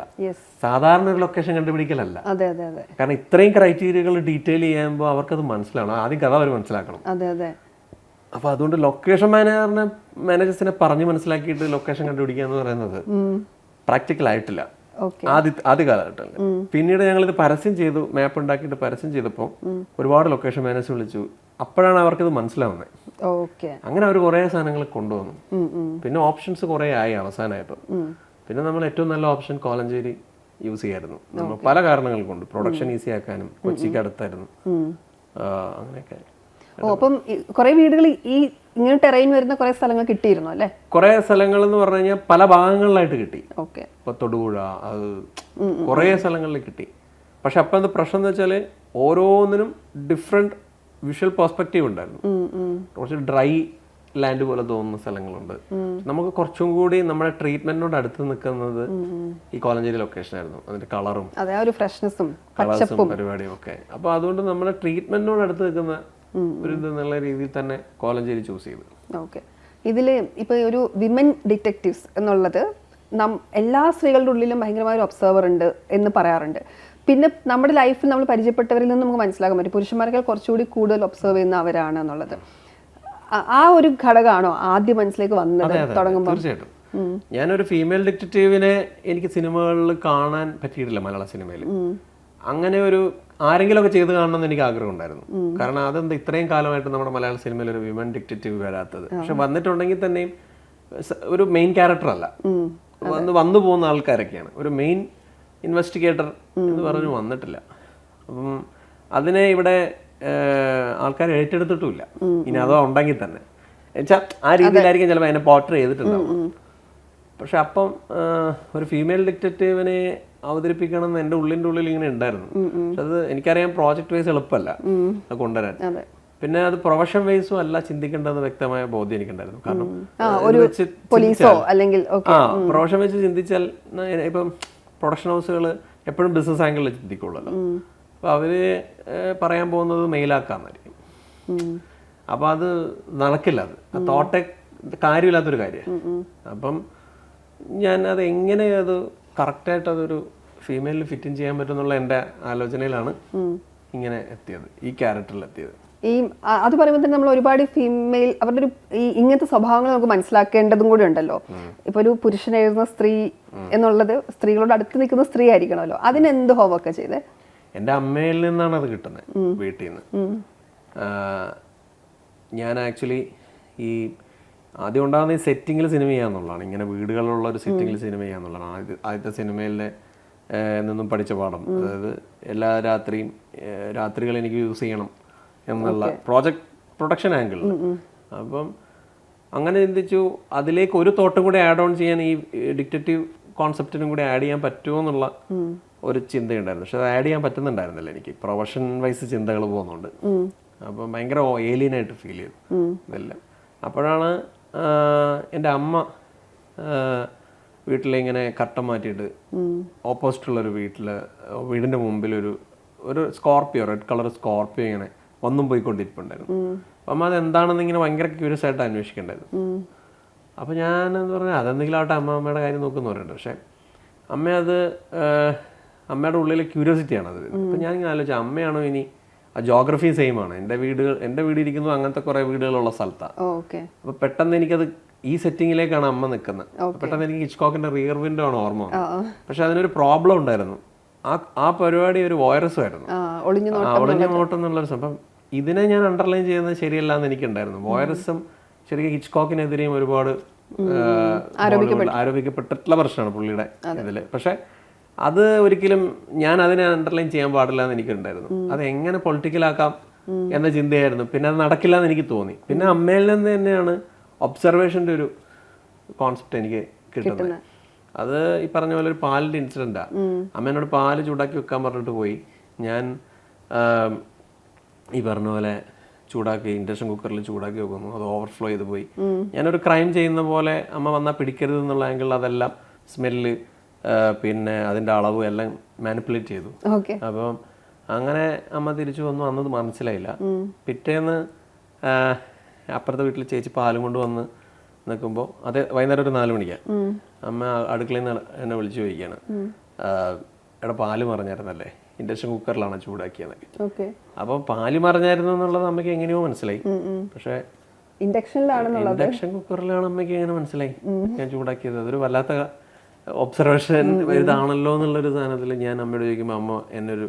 സാധാരണ ഒരു ലൊക്കേഷൻ കണ്ടുപിടിക്കലല്ല. കാരണം ഇത്രയും ക്രൈറ്റീരിയകൾ ഡീറ്റെയിൽ ചെയ്യുമ്പോൾ അവർക്കത് മനസ്സിലാവണം. ആദ്യം കഥ അവർ മനസ്സിലാക്കണം. അപ്പൊ അതുകൊണ്ട് ലൊക്കേഷൻ മാനേജറിനെ മാനേജേഴ്സിനെ പറഞ്ഞ് മനസ്സിലാക്കിയിട്ട് ലൊക്കേഷൻ കണ്ടുപിടിക്കുക എന്ന് പറയുന്നത് പ്രാക്ടിക്കൽ ആയിട്ടില്ല. ആദ്യ ആദ്യ കാലഘട്ടത്തിൽ പിന്നീട് ഞങ്ങൾ ഇത് പരസ്യം ചെയ്തു മാപ്പ് ഉണ്ടാക്കിയിട്ട് പരസ്യം ചെയ്തപ്പോൾ ഒരുപാട് ലൊക്കേഷൻ മാനേജ് വിളിച്ചു. അപ്പോഴാണ് അവർക്ക് ഇത് മനസ്സിലാവുന്നത് അങ്ങനെ അവർ കുറേ സാധനങ്ങൾ കൊണ്ടുവന്നു. പിന്നെ ഓപ്ഷൻസ് കുറേ ആയി അവസാനമായപ്പോൾ പിന്നെ നമ്മൾ ഏറ്റവും നല്ല ഓപ്ഷൻ കോലഞ്ചേരി യൂസ് ചെയ്യായിരുന്നു. നമ്മൾ പല കാരണങ്ങൾ കൊണ്ട് പ്രൊഡക്ഷൻ ഈസി ആക്കാനും കൊച്ചിക്ക് അടുത്തായിരുന്നു. അങ്ങനെയൊക്കെ ഓ അപ്പം കുറെ വീടുകൾ ഈ ഇങ്ങനെ ടെറൈൻ വരുന്ന കുറെ സ്ഥലങ്ങൾ കിട്ടിയിരുന്നു അല്ലേ? കുറേ സ്ഥലങ്ങൾ എന്ന് പറഞ്ഞു കഴിഞ്ഞാൽ പല ഭാഗങ്ങളിലായിട്ട് കിട്ടി. ഓക്കെ. ഇപ്പൊ തൊടുപുഴ അത് കുറേ സ്ഥലങ്ങളിൽ കിട്ടി. പക്ഷെ അപ്പം എന്താ പ്രശ്നം എന്ന് വെച്ചാൽ ഓരോന്നിനും ഡിഫറെന്റ് വിഷ്വൽ പെർസ്പെക്റ്റീവ് ഉണ്ടായിരുന്നു. കുറച്ച് ഡ്രൈ ലാൻഡ് പോലെ തോന്നുന്ന സ്ഥലങ്ങളുണ്ട്. നമുക്ക് കുറച്ചും കൂടി നമ്മുടെ ട്രീറ്റ്മെന്റിനോട് അടുത്ത് നിൽക്കുന്നത് ഈ കോലഞ്ചേരി ലൊക്കേഷൻ ആയിരുന്നു. അതിന്റെ കളറും കളേഴ്സും പരിപാടിയും ഒക്കെ. അപ്പൊ അതുകൊണ്ട് നമ്മുടെ ട്രീറ്റ്മെന്റിനോട് അടുത്ത് നിൽക്കുന്ന ഒരു ഇത് എന്നുള്ള രീതിയിൽ തന്നെ കോലഞ്ചേരി ചൂസ് ചെയ്തു. ഓക്കെ ഇതിൽ ഇപ്പോൾ ഒരു വിമൻ ഡിറ്റക്റ്റീവ്സ് എന്നുള്ളത് നം എല്ലാ സ്ത്രീകളുടെ ഉള്ളിലും ഭയങ്കരമായ ഒരു ഒബ്സർവർ ഉണ്ട് എന്ന് പറയാറുണ്ട്. പിന്നെ നമ്മുടെ ലൈഫിൽ നമ്മൾ പരിചയപ്പെട്ടവരിൽ നിന്ന് നമുക്ക് മനസ്സിലാക്കാൻ പറ്റും. പുരുഷന്മാരെക്കാൾ കുറച്ചുകൂടി കൂടുതൽ ഒബ്സർവ് ചെയ്യുന്ന അവരാണ് എന്നുള്ളത്. ആ- ആ ഒരു ഘടകമാണോ ആദ്യം മനസ്സിലേക്ക് വന്നത് തുടങ്ങുമ്പോൾ തീർച്ചയായിട്ടും. ഞാനൊരു ഫീമെയിൽ ഡിറ്റക്റ്റീവിനെ എനിക്ക് സിനിമകളിൽ കാണാൻ പറ്റിയിട്ടില്ല മലയാള സിനിമയിൽ. അങ്ങനെ ഒരു ആരെങ്കിലും ഒക്കെ ചെയ്ത് കാണണമെന്ന് എനിക്ക് ആഗ്രഹം ഉണ്ടായിരുന്നു. കാരണം അതെന്താ ഇത്രയും കാലമായിട്ട് നമ്മുടെ മലയാള സിനിമയിൽ ഒരു വിമൻ ഡിക്റ്റേറ്റീവ് വരാത്തത്. പക്ഷെ വന്നിട്ടുണ്ടെങ്കിൽ തന്നെയും ഒരു മെയിൻ ക്യാരക്ടർ അല്ല. വന്ന് വന്നു പോകുന്ന ആൾക്കാരൊക്കെയാണ്. ഒരു മെയിൻ ഇൻവെസ്റ്റിഗേറ്റർ എന്ന് പറഞ്ഞ് വന്നിട്ടില്ല. അപ്പം അതിനെ ഇവിടെ ആൾക്കാർ ഏറ്റെടുത്തിട്ടുമില്ല. ഇനി അതോ ഉണ്ടെങ്കിൽ തന്നെ. എന്നുവെച്ചാൽ ആ രീതിയിലായിരിക്കും ചിലപ്പോൾ അതിനെ പോർട്ടർ ചെയ്തിട്ടുണ്ടാവും പക്ഷെ അപ്പം ഒരു ഫീമെയിൽ ഡിറ്റക്റ്റീവിനെ അവതരിപ്പിക്കണം എന്ന് എന്റെ ഉള്ളിന്റെ ഉള്ളിൽ ഇങ്ങനെ ഉണ്ടായിരുന്നു. പക്ഷെ അത് എനിക്കറിയാം പ്രോജക്റ്റ് വൈസ് എളുപ്പമല്ല അത് കൊണ്ടുവരാൻ. പിന്നെ അത് പ്രൊഫഷൻ വൈസും അല്ല ചിന്തിക്കേണ്ടതെന്ന് വ്യക്തമായ ബോധ്യം എനിക്കുണ്ടായിരുന്നു. കാരണം പോലീസോ അല്ലെങ്കിൽ ആ പ്രൊഫഷൻ വെച്ച് ചിന്തിച്ചാൽ ഇപ്പം പ്രൊഡക്ഷൻ ഹൗസുകൾ എപ്പോഴും ബിസിനസ് ആംഗിളിൽ ചിന്തിക്കുള്ളല്ലോ അപ്പൊ അവർ പറയാൻ പോകുന്നത് മെയിലാക്കാന്നായിരിക്കും. അപ്പൊ അത് നടക്കില്ല അത്. ആ തോട്ടെ കാര്യമില്ലാത്തൊരു കാര്യമാണ് അപ്പം ഞാൻ അത് എങ്ങനെ അത് കറക്റ്റായിട്ട് അതൊരു ഫീമെയിലിൽ ഫിറ്റിൻ ചെയ്യാൻ പറ്റുമെന്നുള്ള എന്റെ ആലോചനയിലാണ് ഇങ്ങനെ എത്തിയത് ഈ ക്യാരക്ടറിൽ എത്തിയത്. ഈ അത് പറയുമ്പോൾ തന്നെ നമ്മൾ ഒരുപാട് ഫീമെയിൽ അവരുടെ ഒരു ഈ ഇങ്ങനത്തെ സ്വഭാവങ്ങൾ നമുക്ക് മനസ്സിലാക്കേണ്ടതും കൂടി ഉണ്ടല്ലോ. ഇപ്പൊ ഒരു പുരുഷനായിരുന്ന സ്ത്രീ എന്നുള്ളത് സ്ത്രീകളോട് അടുത്ത് നിൽക്കുന്ന സ്ത്രീ ആയിരിക്കണമല്ലോ. അതിനെന്ത് ഹോംവർക്ക് ചെയ്തേ? എന്റെ അമ്മയിൽ നിന്നാണ് അത് കിട്ടുന്നത് വീട്ടിൽ നിന്ന് ഞാൻ ആക്ച്വലി ഈ ആദ്യം ഉണ്ടാകുന്ന ഈ സെറ്റിങ്ങിൽ സിനിമ ചെയ്യാന്നുള്ളതാണ്. ഇങ്ങനെ വീടുകളിലുള്ള ഒരു സെറ്റിങ്ങിൽ സിനിമ ചെയ്യാന്നുള്ളതാണ്. ആദ്യ ആദ്യത്തെ സിനിമയിലെ നിന്നും പഠിച്ച പാഠം. അതായത് എല്ലാ രാത്രിയും രാത്രികൾ എനിക്ക് യൂസ് ചെയ്യണം എന്നുള്ള പ്രോജക്ട് പ്രൊഡക്ഷൻ ആംഗിൾ അപ്പം അങ്ങനെ ചിന്തിച്ചു അതിലേക്ക് ഒരു തോട്ടും കൂടി ആഡ് ഓൺ ചെയ്യാൻ ഈ ഡിക്റ്റേറ്റീവ് കോൺസെപ്റ്റിനും കൂടി ആഡ് ചെയ്യാൻ പറ്റുമോ എന്നുള്ള ഒരു ചിന്തയുണ്ടായിരുന്നു. പക്ഷെ അത് ആഡ് ചെയ്യാൻ പറ്റുന്നുണ്ടായിരുന്നില്ല എനിക്ക്. പ്രൊഫഷൻ വൈസ് ചിന്തകൾ പോകുന്നുണ്ട് അപ്പം ഭയങ്കര ഏലിയനായിട്ട് ഫീൽ ചെയ്തു. ഇതെല്ലാം. അപ്പോഴാണ് എന്റെ അമ്മ വീട്ടിലിങ്ങനെ കട്ട മാറ്റിയിട്ട് ഓപ്പോസിറ്റുള്ളൊരു വീട്ടിൽ വീടിന്റെ മുമ്പിൽ ഒരു ഒരു സ്കോർപ്പിയോ റെഡ് കളർ സ്കോർപ്പിയോ ഇങ്ങനെ ഒന്നും പോയിക്കൊണ്ടിരിപ്പുണ്ടായിരുന്നു. അപ്പം അമ്മ അത് എന്താണെന്ന് ഇങ്ങനെ ഭയങ്കര ക്യൂരിയസ് ആയിട്ട് അന്വേഷിക്കണ്ടായിരുന്നു. അപ്പോൾ ഞാൻ എന്ന് പറഞ്ഞാൽ അതെന്തെങ്കിലും ആവട്ടെ അമ്മ അമ്മയുടെ കാര്യം നോക്കുന്നവരുണ്ട്. പക്ഷേ അമ്മ അത് അമ്മയുടെ ഉള്ളിലെ ക്യൂരിയോസിറ്റിയാണ് അത് അപ്പം ഞാൻ ഇങ്ങനെ ആലോചിച്ചു അമ്മയാണോ ഇനി ആ ജോഗ്രഫി സെയിം ആണ്. എന്റെ വീടുകൾ എന്റെ വീട് ഇരിക്കുന്നത് അങ്ങനത്തെ കുറേ വീടുകളുള്ള സ്ഥലത്താണ് അപ്പോൾ പെട്ടെന്ന് എനിക്കത് ഈ സെറ്റിങ്ങിലേക്കാണ് അമ്മ നിൽക്കുന്നത് പെട്ടെന്ന് എനിക്ക് ഹിച്ച്കോക്കിന്റെ റിയർ വിൻഡോ ആണ് ഓർമ്മ. പക്ഷെ അതിനൊരു പ്രോബ്ലം ഉണ്ടായിരുന്നു. ആ ആ പരിപാടി ഒരു വൈറസ് ആയിരുന്നു. ഒളിഞ്ഞു നോട്ടം എന്നുള്ളൊരു സംഭവം. ഇതിനെ ഞാൻ അണ്ടർലൈൻ ചെയ്യുന്നത് ശരിയല്ല എന്ന് എനിക്കുണ്ടായിരുന്നു വൈറസും ശരിക്കും ഹിച്ച്കോക്കിനെതിരെയും ഒരുപാട് ആരോപിക്കപ്പെട്ടിട്ടുള്ള പ്രശ്നമാണ് പുള്ളിയുടെ ഇതിൽ. പക്ഷെ അത് ഒരിക്കലും ഞാൻ അതിനെ അണ്ടർലൈൻ ചെയ്യാൻ പാടില്ല എന്ന് എനിക്കുണ്ടായിരുന്നു. അത് എങ്ങനെ പൊളിറ്റിക്കലാക്കാം എന്ന ചിന്തയായിരുന്നു. പിന്നെ അത് നടക്കില്ല എന്ന് എനിക്ക് തോന്നി. പിന്നെ അമ്മയിൽ നിന്ന് തന്നെയാണ് ഒബ്സർവേഷന്റെ ഒരു കോൺസെപ്റ്റ് എനിക്ക് കിട്ടുന്നത്. അത് ഈ പറഞ്ഞ പോലെ ഒരു പാലിന്റെ ഇൻസിഡന്റാ അമ്മേനോട് പാൽ ചൂടാക്കി വെക്കാൻ പറഞ്ഞിട്ട് പോയി. ഞാൻ ഈ പറഞ്ഞ പോലെ ചൂടാക്കി ഇൻഡക്ഷൻ കുക്കറിൽ ചൂടാക്കി വെക്കുന്നു. അത് ഓവർഫ്ലോ ചെയ്ത് പോയി. ഞാനൊരു ക്രൈം ചെയ്യുന്ന പോലെ അമ്മ വന്നാൽ പിടിക്കരുത് എന്നുള്ള ആംഗിളിൽ അതെല്ലാം സ്മെല്ല് പിന്നെ അതിന്റെ അളവ് എല്ലാം മാനിപ്പുലേറ്റ് ചെയ്തു. അപ്പം അങ്ങനെ അമ്മ തിരിച്ചു വന്നു. അന്നത് മനസ്സിലായില്ല. പിറ്റേന്ന് അപ്പുറത്തെ വീട്ടിൽ ചേച്ചി പാലും കൊണ്ടുവന്ന് നിൽക്കുമ്പോൾ അത് വൈകുന്നേരം ഒരു നാല് മണിക്കാണ് അമ്മ അടുക്കളയിൽ നിന്ന് എന്നെ വിളിച്ചു ചോദിക്കുകയാണ്. എടാ പാൽ മറിഞ്ഞായിരുന്നല്ലേ? ഇൻഡക്ഷൻ കുക്കറിലാണ് ചൂടാക്കിയതൊക്കെ അപ്പൊ അപ്പോൾ പാൽ മറിഞ്ഞായിരുന്നു എന്നുള്ളത് അമ്മയ്ക്ക് എങ്ങനെയോ മനസ്സിലായി. പക്ഷേ ഇൻഡക്ഷനിലാണ് ഇൻഡക്ഷൻ കുക്കറിലാണ് അമ്മയ്ക്ക് എങ്ങനെ മനസ്സിലായി? ഞാൻ ചൂടാക്കിയത്. അതൊരു വല്ലാത്ത ഒബ്സർവേഷൻ ഇതാണല്ലോ എന്നുള്ളൊരു സാധനത്തിൽ ഞാൻ അമ്മയോട് ചോദിക്കുമ്പോൾ അമ്മ എന്നൊരു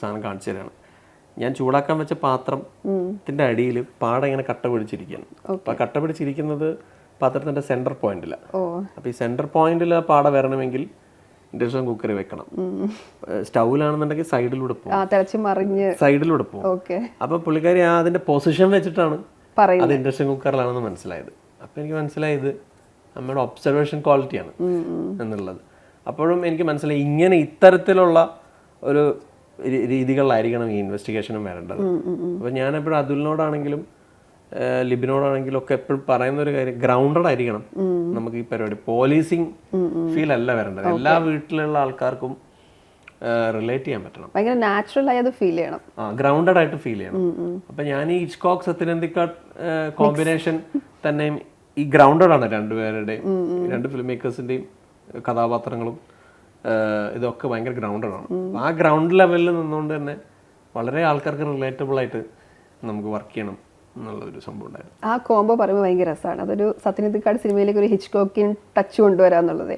സാധനം കാണിച്ചു തരാണ്. ഞാൻ ചൂടാക്കാൻ വെച്ച പാത്രത്തിന്റെ അടിയിൽ പാട ഇങ്ങനെ കട്ട പിടിച്ചിരിക്കുകയാണ്. അപ്പം ആ കട്ട പിടിച്ചിരിക്കുന്നത് പാത്രത്തിന്റെ സെന്റർ പോയിന്റില അപ്പോൾ ഈ സെന്റർ പോയിന്റിൽ ആ പാട വരണമെങ്കിൽ ഇൻഡക്ഷൻ കുക്കറിൽ വെക്കണം. സ്റ്റൗവിലാണെന്നുണ്ടെങ്കിൽ സൈഡിലൂടെ പോകും സൈഡിലൂടെ പോകും ഓക്കെ. അപ്പൊ പുള്ളിക്കാരി ആ അതിന്റെ പൊസിഷൻ വെച്ചിട്ടാണ് അത് ഇൻഡക്ഷൻ കുക്കറിലാണെന്ന് മനസ്സിലായത്. അപ്പൊ എനിക്ക് മനസ്സിലായത് നമ്മുടെ ഒബ്സർവേഷൻ ക്വാളിറ്റിയാണ് എന്നുള്ളത്. അപ്പോഴും എനിക്ക് മനസ്സിലായി ഇങ്ങനെ ഇത്തരത്തിലുള്ള ഒരു രീതികളിലായിരിക്കണം ഈ ഇൻവെസ്റ്റിഗേഷനും വരേണ്ടത്. അപ്പോൾ ഞാൻ എപ്പോഴും അതുലിനോടാണെങ്കിലും ലിബിനോടാണെങ്കിലും ഒക്കെ എപ്പോഴും പറയുന്ന ഒരു കാര്യം ഗ്രൗണ്ടഡ് ആയിരിക്കണം നമുക്ക് ഈ പരിപാടി. പോലീസിങ് ഫീൽ അല്ല വരേണ്ടത്. എല്ലാ വീട്ടിലുള്ള ആൾക്കാർക്കും റിലേറ്റ് ചെയ്യാൻ പറ്റണം. ഭയങ്കര നാച്ചുറൽ ആയി അത് ഫീൽ ചെയ്യണം. ആ ഗ്രൗണ്ടഡ് ആയിട്ട് ഫീൽ ചെയ്യണം. അപ്പൊ ഞാൻ ഈ ഇച്ച്കോക്ക് സത്യനന്ദിക്കാട് കോമ്പിനേഷൻ തന്നെയും ഈ ഗ്രൗണ്ടഡ് ആണ് രണ്ടുപേരുടെയും രണ്ട് ഫിലിം മേക്കേഴ്സിന്റെയും കഥാപാത്രങ്ങളും ഇതൊക്കെ ഭയങ്കര ഗ്രൗണ്ടഡ് ആണ് ആ ഗ്രൗണ്ട് ലെവലിൽ നിന്നുകൊണ്ട് തന്നെ വളരെ ആൾക്കാർക്ക് റിലേറ്റബിൾ ആയിട്ട് നമുക്ക് വർക്ക് ചെയ്യണം എന്നുള്ളൊരു സംഭവം ഉണ്ടായിരുന്നു. ആ കോംബോ പറയുമ്പോൾ ഭയങ്കര രസമാണ് അതൊരു സത്യനിധിക്കാട് സിനിമയിലേക്ക് ഒരു ഹിച്ച്കോക്കിൻ ടച്ച് കൊണ്ടുവരാന്നുള്ളത്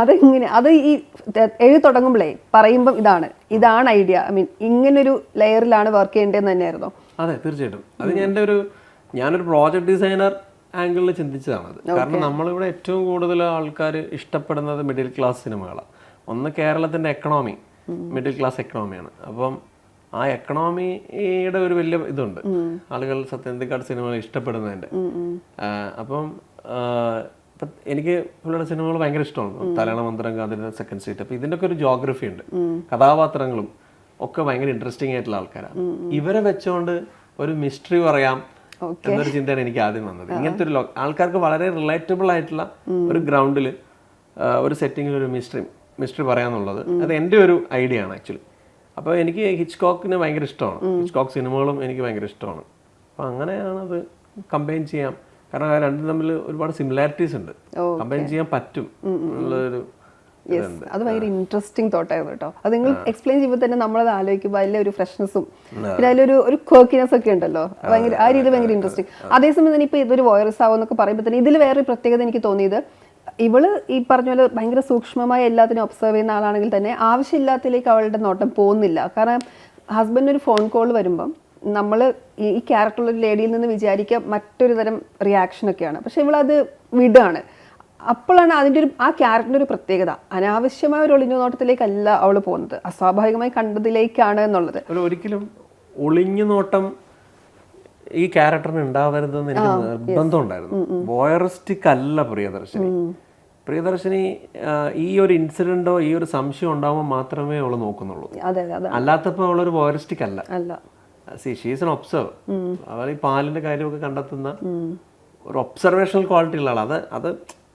അതെങ്ങനെ അത് ഈ എഴുതി തുടങ്ങുമ്പോഴേ പറയുമ്പം ഇതാണ്. ഇതാണ് ഐഡിയ ഐ മീൻ ഇങ്ങനൊരു ലെയറിലാണ് വർക്ക് ചെയ്യേണ്ടതെന്ന് തന്നെയായിരുന്നു. അതെ തീർച്ചയായിട്ടും. അത് ഞാൻ എന്റെ ഒരു ഞാനൊരു പ്രോജക്ട് ഡിസൈനർ ആംഗിളിൽ ചിന്തിച്ചതാണ് അത് കാരണം നമ്മളിവിടെ ഏറ്റവും കൂടുതൽ ആൾക്കാർ ഇഷ്ടപ്പെടുന്നത് മിഡിൽ ക്ലാസ് സിനിമകളാണ് ഒന്ന് കേരളത്തിന്റെ എക്കണോമി മിഡിൽ ക്ലാസ് എക്കണോമിയാണ് അപ്പം ആ എക്കണോമിയുടെ ഒരു വലിയ ഇതുണ്ട്. ആളുകൾ സത്യന്തിക്കാട് സിനിമകൾ ഇഷ്ടപ്പെടുന്നതിന്റെ അപ്പം എനിക്ക് പുള്ളിയുടെ സിനിമകൾ ഭയങ്കര ഇഷ്ടമാണ്. തലയണ മന്ത്രം കാതിന്റെ സെക്കൻഡ് സീറ്റ് അപ്പം ഇതിന്റെയൊക്കെ ഒക്കെ ഒരു ജോഗ്രഫി ഉണ്ട്. കഥാപാത്രങ്ങളും ഒക്കെ ഭയങ്കര ഇൻട്രസ്റ്റിംഗ് ആയിട്ടുള്ള ആൾക്കാരാണ്. ഇവരെ വെച്ചുകൊണ്ട് ഒരു മിസ്റ്ററി പറയാം എന്നൊരു ചിന്തയാണ് എനിക്ക് ആദ്യം വന്നത്. ഇങ്ങനത്തെ ഒരു ആൾക്കാർക്ക് വളരെ റിലേറ്റബിൾ ആയിട്ടുള്ള ഒരു ഗ്രൗണ്ടിൽ ഒരു സെറ്റിംഗിൽ ഒരു മിസ്റ്ററി മിസ്റ്ററി പറയാന്നുള്ളത് അത് എന്റെ ഒരു ഐഡിയ ആണ് ആക്ച്വലി അപ്പോൾ എനിക്ക് ഹിച്ച്കോക്കിന് ഭയങ്കര ഇഷ്ടമാണ്. ഹിച്ച്കോക്ക് സിനിമകളും എനിക്ക് ഭയങ്കര ഇഷ്ടമാണ്. അപ്പോൾ അങ്ങനെയാണ് അത് കമ്പൈൻ ചെയ്യാം. കാരണം രണ്ടും തമ്മിൽ ഒരുപാട് സിമിലാരിറ്റീസ് ഉണ്ട്. കമ്പൈൻ ചെയ്യാൻ പറ്റും എന്നുള്ളൊരു യെസ് അത് ഭയങ്കര ഇൻട്രസ്റ്റിംഗ് തോട്ടായിരുന്നു കേട്ടോ. അത് നിങ്ങൾ എക്സ്പ്ലെയിൻ ചെയ്യുമ്പോൾ തന്നെ നമ്മളത് ആലോചിക്കുമ്പോൾ അതിലെ ഒരു ഫ്രഷ്നെസ്സും പിന്നെ അതിലൊരു ഒരു ക്വർക്കിനെസ് ഒക്കെ ഉണ്ടല്ലോ. ഭയങ്കര ആ രീതിയിൽ ഭയങ്കര ഇൻട്രസ്റ്റിംഗ് അതേസമയം തന്നെ ഇപ്പോൾ ഇതൊരു വൈറസ് ആവുമെന്നൊക്കെ പറയുമ്പോൾ തന്നെ ഇതിൽ വേറെ പ്രത്യേകത എനിക്ക് തോന്നിയത് ഇവൾ ഈ പറഞ്ഞ പോലെ ഭയങ്കര സൂക്ഷ്മമായി എല്ലാത്തിനും ഒബ്സർവ് ചെയ്യുന്ന ആളാണെങ്കിൽ തന്നെ ആവശ്യമില്ലാത്തതിലേക്ക് അവളുടെ നോട്ടം പോകുന്നില്ല. കാരണം ഹസ്ബൻഡ് ഒരു ഫോൺ കോൾ വരുമ്പം നമ്മൾ ഈ ക്യാരക്ടറുള്ള ഒരു ലേഡിയിൽ നിന്ന് വിചാരിക്കുക മറ്റൊരു തരം റിയാക്ഷൻ ഒക്കെയാണ്. പക്ഷെ ഇവളത് വിടുകയാണ് അപ്പോഴാണ് അതിന്റെ ഒരു ആ ക്യാരക്ടറിന്റെ ഒരു പ്രത്യേകത. അനാവശ്യമായ ഒരു ഒളിഞ്ഞു നോട്ടത്തിലേക്കല്ല അവൾ പോകുന്നത്. അസ്വാഭാവികമായി കണ്ടതിലേക്കാണ് എന്നുള്ളത്. ഒരു ഒരിക്കലും ഒളിഞ്ഞു നോട്ടം ഈ ക്യാരക്ടറിന് ഉണ്ടാവരുതെന്ന് എനിക്ക് നിർബന്ധമുണ്ടായിരുന്നു വോയറിസ്റ്റിക് അല്ല പ്രിയദർശിനി. പ്രിയദർശിനി ഈ ഒരു ഇൻസിഡന്റോ ഈ ഒരു സംശയം ഉണ്ടാവുമ്പോൾ മാത്രമേ അവൾ നോക്കുന്നുള്ളൂ. അതെ അതെ അതെ അല്ലാത്തപ്പോൾ അവളൊരു ബോയറിസ്റ്റിക് അല്ല. സി ഷീസ് എൻ ഒബ്സർവ് അവർ ഈ പാലിന്റെ കാര്യമൊക്കെ കണ്ടെത്തുന്ന ഒരു ഒബ്സർവേഷണൽ ക്വാളിറ്റി ഉള്ള ആളാണ് അത് അത്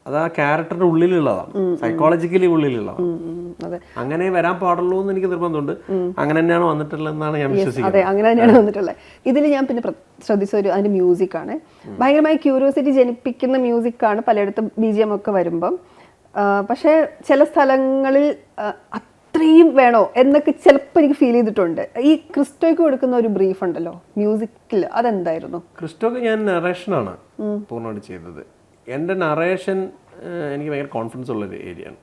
അത് ആ ക്യാരക്ടറിന്റെ ഉള്ളിലുള്ളതാണ്. സൈക്കോളജിക്കലി ഉള്ളിലുള്ളതാണ്. അങ്ങനെ വരാൻ പാടുള്ളൂ എന്ന് എനിക്ക് നിർബന്ധമുണ്ട്. അങ്ങനെ തന്നെയാണ് വന്നിട്ടുള്ളതെന്നാണ് ഞാൻ വിശ്വസിക്കുന്നത്. അതെ അങ്ങനെ തന്നെയാണ് വന്നിട്ടുള്ളത്. ഇതിൽ ഞാൻ പിന്നെ ശ്രദ്ധിച്ച ഒരു അതിന്റെ മ്യൂസിക് ആണ്. ഭയങ്കരമായി ക്യൂരിയോസിറ്റി ജനിപ്പിക്കുന്ന മ്യൂസിക് ആണ് പലയിടത്തും ബി ജി എം ഒക്കെ വരുമ്പം. പക്ഷേ ചില സ്ഥലങ്ങളിൽ അത്രയും വേണോ എന്നൊക്കെ ചിലപ്പോൾ എനിക്ക് ഫീൽ ചെയ്തിട്ടുണ്ട്. ഈ ക്രിസ്റ്റോയ്ക്ക് കൊടുക്കുന്ന ഒരു ബ്രീഫ് ഉണ്ടല്ലോ മ്യൂസിക്കിൽ അതെന്തായിരുന്നു? ക്രിസ്റ്റോക്ക് ഞാൻ നറേഷനാണ് പൂർണമായിട്ട് ചെയ്തത്. എന്റെ നറേഷൻ എനിക്ക് ഭയങ്കര കോൺഫിഡൻസ് ഉള്ളൊരു ഏരിയ ആണ്.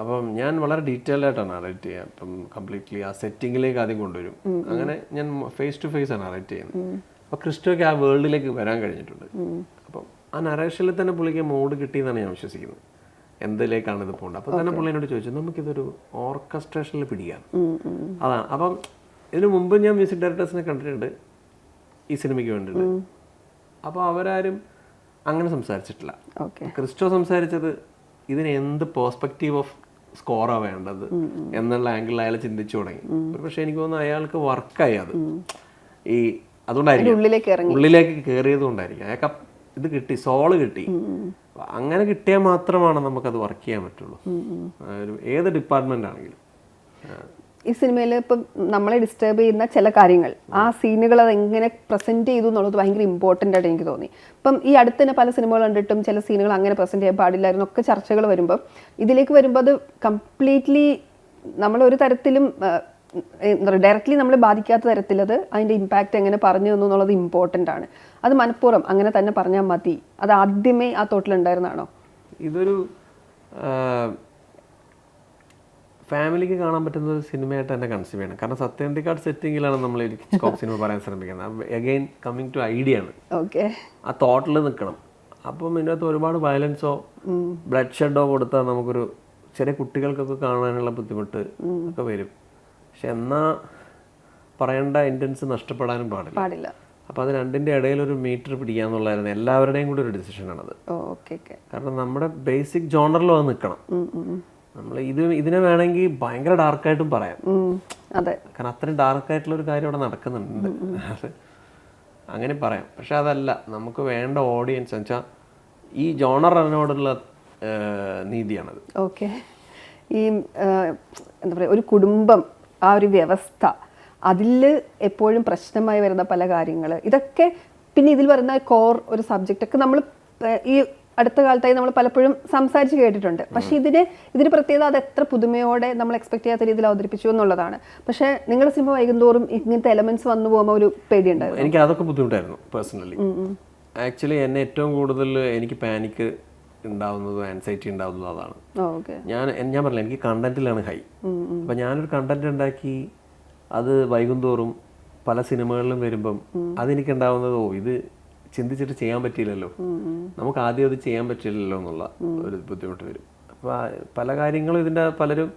അപ്പം ഞാൻ വളരെ ഡീറ്റെയിൽഡ് ആയിട്ടാണ് നറേറ്റ് ചെയ്യുക. അപ്പം കംപ്ലീറ്റ്ലി ആ സെറ്റിങ്ങിലേക്ക് ആദ്യം കൊണ്ടുവരും. അങ്ങനെ ഞാൻ ഫേസ് ടു ഫേസ് ആണ് നറേറ്റ് ചെയ്യുന്നത് അപ്പോൾ ക്രിസ്റ്റോയ്ക്ക് ആ വേൾഡിലേക്ക് വരാൻ കഴിഞ്ഞിട്ടുണ്ട്. അപ്പം ആ നറേഷനിൽ തന്നെ പുള്ളിക്ക് മോഡ് കിട്ടിയെന്നാണ് ഞാൻ വിശ്വസിക്കുന്നത്. എന്തിലേക്കാണ് ഇത് പോകേണ്ടത്? അപ്പോൾ തന്നെ പുള്ളി എന്നോട് ചോദിച്ചു നമുക്കിതൊരു ഓർക്കസ്ട്രേഷനിൽ പിടിക്കാം. അതാണ് അപ്പം ഇതിനു മുമ്പ് ഞാൻ മ്യൂസിക് ഡയറക്ടേഴ്സിനെ കണ്ടിട്ടുണ്ട്. ഈ സിനിമയ്ക്ക് വേണ്ടിയിട്ട്. അപ്പോൾ അവരാരും അങ്ങനെ സംസാരിച്ചിട്ടില്ല. ക്രിസ്റ്റോ സംസാരിച്ചത് ഇതിന് എന്ത് പേഴ്സ്പെക്റ്റീവ് ഓഫ് സ്കോറാ വേണ്ടത് എന്നുള്ള ആംഗിളിൽ അയാൾ ചിന്തിച്ചു തുടങ്ങി. പക്ഷെ എനിക്ക് തോന്നുന്നു അയാൾക്ക് വർക്കായി അത്. ഈ അതുകൊണ്ടായിരിക്കും. ഉള്ളിലേക്ക് കയറിയത് കൊണ്ടായിരിക്കും. അയാൾക്ക് ഇത് കിട്ടി സോൾ കിട്ടി. അങ്ങനെ കിട്ടിയാൽ മാത്രമാണ് നമുക്കത് വർക്ക് ചെയ്യാൻ പറ്റുള്ളൂ. ഏത് ഡിപ്പാർട്ട്മെന്റ് ആണെങ്കിലും. ഈ സിനിമയിൽ ഇപ്പം നമ്മളെ ഡിസ്റ്റർബ് ചെയ്യുന്ന ചില കാര്യങ്ങൾ ആ സീനുകൾ അത് എങ്ങനെ പ്രസന്റ് ചെയ്തു എന്നുള്ളത് ഭയങ്കര ഇമ്പോർട്ടന്റ് ആയിട്ട് എനിക്ക് തോന്നി. ഇപ്പം ഈ അടുത്ത് തന്നെ പല സിനിമകൾ കണ്ടിട്ടും ചില സീനുകൾ അങ്ങനെ പ്രസന്റ് ചെയ്യാൻ പാടില്ലായിരുന്നു ഒക്കെ ചർച്ചകൾ വരുമ്പോൾ ഇതിലേക്ക് വരുമ്പോൾ അത് കംപ്ലീറ്റ്ലി നമ്മളൊരു തരത്തിലും ഡയറക്റ്റ്ലി നമ്മളെ ബാധിക്കാത്ത തരത്തിലത് അതിന്റെ ഇമ്പാക്റ്റ് എങ്ങനെ പറഞ്ഞു തന്നു എന്നുള്ളത് ഇമ്പോർട്ടന്റ് ആണ്. അത് മനഃപൂർവം അങ്ങനെ തന്നെ പറഞ്ഞാൽ മതി. അത് ആദ്യമേ ആ തോട്ടിലുണ്ടായിരുന്നാണോ ഇതൊരു ഫാമിലിക്ക് കാണാൻ പറ്റുന്ന ഒരു സിനിമയായിട്ട് തന്നെ കൺസീവ് ചെയ്യണം. കാരണം സത്യന്തിക്കാട് സെറ്റിങ്ങിലാണ് നമ്മൾ സ്കോപ്പ് സിനിമ പറയാൻ ശ്രമിക്കുന്നത്. അഗെയിൻ കമ്മിങ് ടു ഐഡിയ ആണ്. ഓക്കെ ആ തോട്ടിൽ നിൽക്കണം അപ്പം ഇതിനകത്ത് ഒരുപാട് വയലൻസോ ബ്ലഡ് ഷെഡോ കൊടുത്താൽ നമുക്കൊരു ചെറിയ കുട്ടികൾക്കൊക്കെ കാണാനുള്ള ബുദ്ധിമുട്ട് ഒക്കെ വരും. പക്ഷെ എന്നാ പറയേണ്ട ഇന്റൻസ് നഷ്ടപ്പെടാനും പാടില്ല. പാടില്ല. അപ്പോൾ അത് രണ്ടിന്റെ ഇടയിൽ ഒരു മീറ്റർ പിടിക്കാന്നുള്ളതായിരുന്നു. എല്ലാവരുടെയും കൂടി ഒരു ഡിസിഷനാണത് കാരണം നമ്മുടെ ബേസിക് ജോണറിലും അത് നിൽക്കണം നമ്മൾ ഇത് ഇതിനെ വേണമെങ്കിൽ ഭയങ്കര ഡാർക്കായിട്ടും പറയാം. അതെ. കാരണം അത്രയും ഡാർക്കായിട്ടുള്ള ഒരു കാര്യം അവിടെ നടക്കുന്നുണ്ട്. അങ്ങനെ പറയാം. പക്ഷെ അതല്ല നമുക്ക് വേണ്ട ഓഡിയൻസ് എന്ന് വെച്ചാൽ ഈ ജോണർ ജോണറിനോടുള്ള നീതിയാണത്. ഓക്കെ. ഈ എന്താ പറയുക ഒരു കുടുംബം ആ ഒരു വ്യവസ്ഥ അതിൽ എപ്പോഴും പ്രശ്നമായി വരുന്ന പല കാര്യങ്ങൾ ഇതൊക്കെ പിന്നെ ഇതിൽ വരുന്ന കോർ ഒരു സബ്ജക്റ്റ് ഒക്കെ നമ്മൾ ഈ അടുത്ത കാലത്തായി നമ്മൾ പലപ്പോഴും സംസാരിച്ച് കേട്ടിട്ടുണ്ട്. പക്ഷെ ഇതിന് ഇതിന് പ്രത്യേകത അത് എത്ര പുതുമയോടെ നമ്മൾ എക്സ്പെക്ട് ചെയ്യാത്ത രീതിയിൽ അവതരിപ്പിച്ചു എന്നുള്ളതാണ്. പക്ഷെ നിങ്ങളുടെ സിനിമ വൈകുന്തോറും ഇങ്ങനത്തെ എലമെന്റ്സ് വന്നു പോകുമ്പോൾ ഒരു പേടിയുണ്ടായിരുന്നു എനിക്ക് അതൊക്കെ ബുദ്ധിമുട്ടായിരുന്നു പേഴ്സണലി ആക്ച്വലി എന്നെ ഏറ്റവും കൂടുതൽ എനിക്ക് പാനിക്ക് ഉണ്ടാവുന്നതും ആൻസൈറ്റി ഉണ്ടാവുന്നതും അതാണ്. ഞാൻ ഞാൻ പറഞ്ഞില്ല എനിക്ക് കണ്ടന്റിലാണ് ഹൈ അപ്പം ഞാനൊരു കണ്ടന്റ് ഉണ്ടാക്കി അത് വൈകുന്തോറും പല സിനിമകളിലും വരുമ്പം അതെനിക്ക് ഉണ്ടാവുന്നത് ഓ ഇത് ചിന്തിച്ചിട്ട് ചെയ്യാൻ പറ്റിയില്ലല്ലോ. നമുക്ക് ആദ്യം അത് ചെയ്യാൻ പറ്റില്ലല്ലോ എന്നുള്ള ഒരു ബുദ്ധിമുട്ട് വരും. അപ്പോൾ പല കാര്യങ്ങളും ഇതിന്റെ പലരും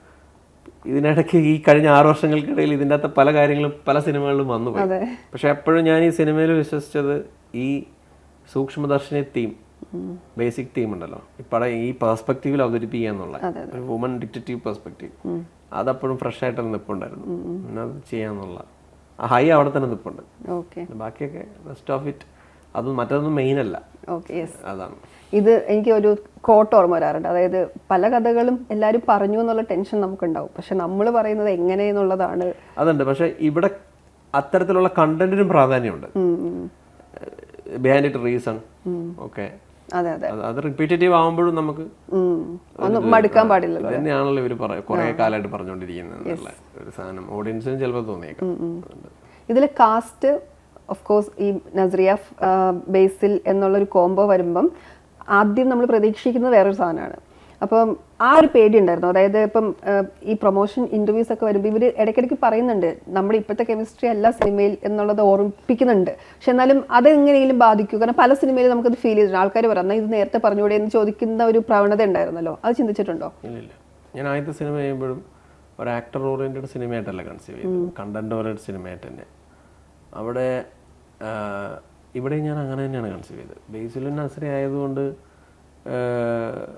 ഇതിനിടയ്ക്ക് ഈ കഴിഞ്ഞ ആറ് വർഷങ്ങൾക്കിടയിൽ ഇതിന്റെ അകത്ത് പല കാര്യങ്ങളും പല സിനിമകളിലും വന്നു പോയി. പക്ഷെ എപ്പോഴും ഞാൻ ഈ സിനിമയിൽ വിശ്വസിച്ചത് ഈ സൂക്ഷ്മദർശിനി തീം ബേസിക് തീം ഉണ്ടല്ലോ. ഈ പടം ഈ പെർസ്പെക്റ്റീവിൽ അവതരിപ്പിക്കുക എന്നുള്ള ഒരു വുമൺ ഡിക്റ്റേറ്റീവ് പെർസ്പെക്റ്റീവ് അതപ്പോഴും ഫ്രഷ് ആയിട്ട് നിൽപ്പുണ്ടായിരുന്നു പിന്നെ അത് ചെയ്യാന്നുള്ള. ഹൈ അവിടെ തന്നെ നിൽപ്പുണ്ട് ബാക്കിയൊക്കെ റെസ്റ്റ് ഓഫ് ഇറ്റ് അത് മറ്റൊന്നും മെയിൻ അല്ല. അതാണ്. ഇത് എനിക്ക് ഒരു കോട്ട് ഓർമ്മ വരാറുണ്ട്. അതായത് പല കഥകളും എല്ലാവരും പറഞ്ഞു എന്നുള്ള ടെൻഷൻ നമുക്കുണ്ടാവും. പക്ഷെ നമ്മൾ പറയുന്നത് എങ്ങനെ എന്നുള്ളതാണ്. അതുണ്ട്. പക്ഷെ ഇവിടെ അത്തരത്തിലുള്ള കണ്ടന്റിനും പ്രാധാന്യമുണ്ട്. ബിഹൈൻഡ് ഇറ്റ് റീസൺ ഓക്കെ അതെ റിപ്പീറ്റേറ്റീവ് ആവുമ്പോഴും നമുക്ക്. ഒന്നും മടുക്കാൻ പാടില്ല തന്നെയാണല്ലോ ഇവർ കുറെ കാലമായിട്ട് പറഞ്ഞുകൊണ്ടിരിക്കുന്നത് ഒരു സാധനം ഓഡിയൻസിന് ചിലപ്പോൾ തോന്നിയേക്കാം. ഇതിലെ കാസ്റ്റ് ഓഫ് കോഴ്സ് ഈ നസ്രിയ ബേസിൽ എന്നുള്ളൊരു കോംബോ വരുമ്പം ആദ്യം നമ്മൾ പ്രതീക്ഷിക്കുന്നത് വേറൊരു സാധനമാണ്. അപ്പം ആ ഒരു പേടി ഉണ്ടായിരുന്നു അതായത് ഇപ്പം ഈ പ്രൊമോഷൻ ഇന്റർവ്യൂസ് ഒക്കെ വരുമ്പോൾ ഇവർ ഇടയ്ക്കിടയ്ക്ക് പറയുന്നുണ്ട് നമ്മൾ ഇപ്പോഴത്തെ കെമിസ്ട്രി അല്ല സിനിമയിൽ എന്നുള്ളത് ഓർമ്മിപ്പിക്കുന്നുണ്ട്. പക്ഷെ എന്നാലും അത് എങ്ങനെയെങ്കിലും ബാധിക്കും. കാരണം പല സിനിമയിലും നമുക്കത് ഫീൽ ചെയ്തിട്ടുണ്ട്. ആൾക്കാർ പറഞ്ഞാൽ ഇത് നേരത്തെ പറഞ്ഞുകൂടെ എന്ന് ചോദിക്കുന്ന ഒരു പ്രവണത ഉണ്ടായിരുന്നല്ലോ. അത് ചിന്തിച്ചിട്ടുണ്ടോ? ഇല്ല ഞാൻ ആദ്യത്തെ സിനിമ ചെയ്യുമ്പോഴും ഒരു ആക്ടർ ഓറിയന്റഡ് സിനിമയായിട്ടല്ല കൺസീവ് ചെയ്തത്. കണ്ടന്റ് ഓറിയന്റഡ് സിനിമയായിട്ട് തന്നെ. അവിടെ ഇവിടെ ഞാൻ അങ്ങനെ തന്നെയാണ് കൺസീവ് ചെയ്തത്. ബേസിലും നഴ്സറി ആയതുകൊണ്ട്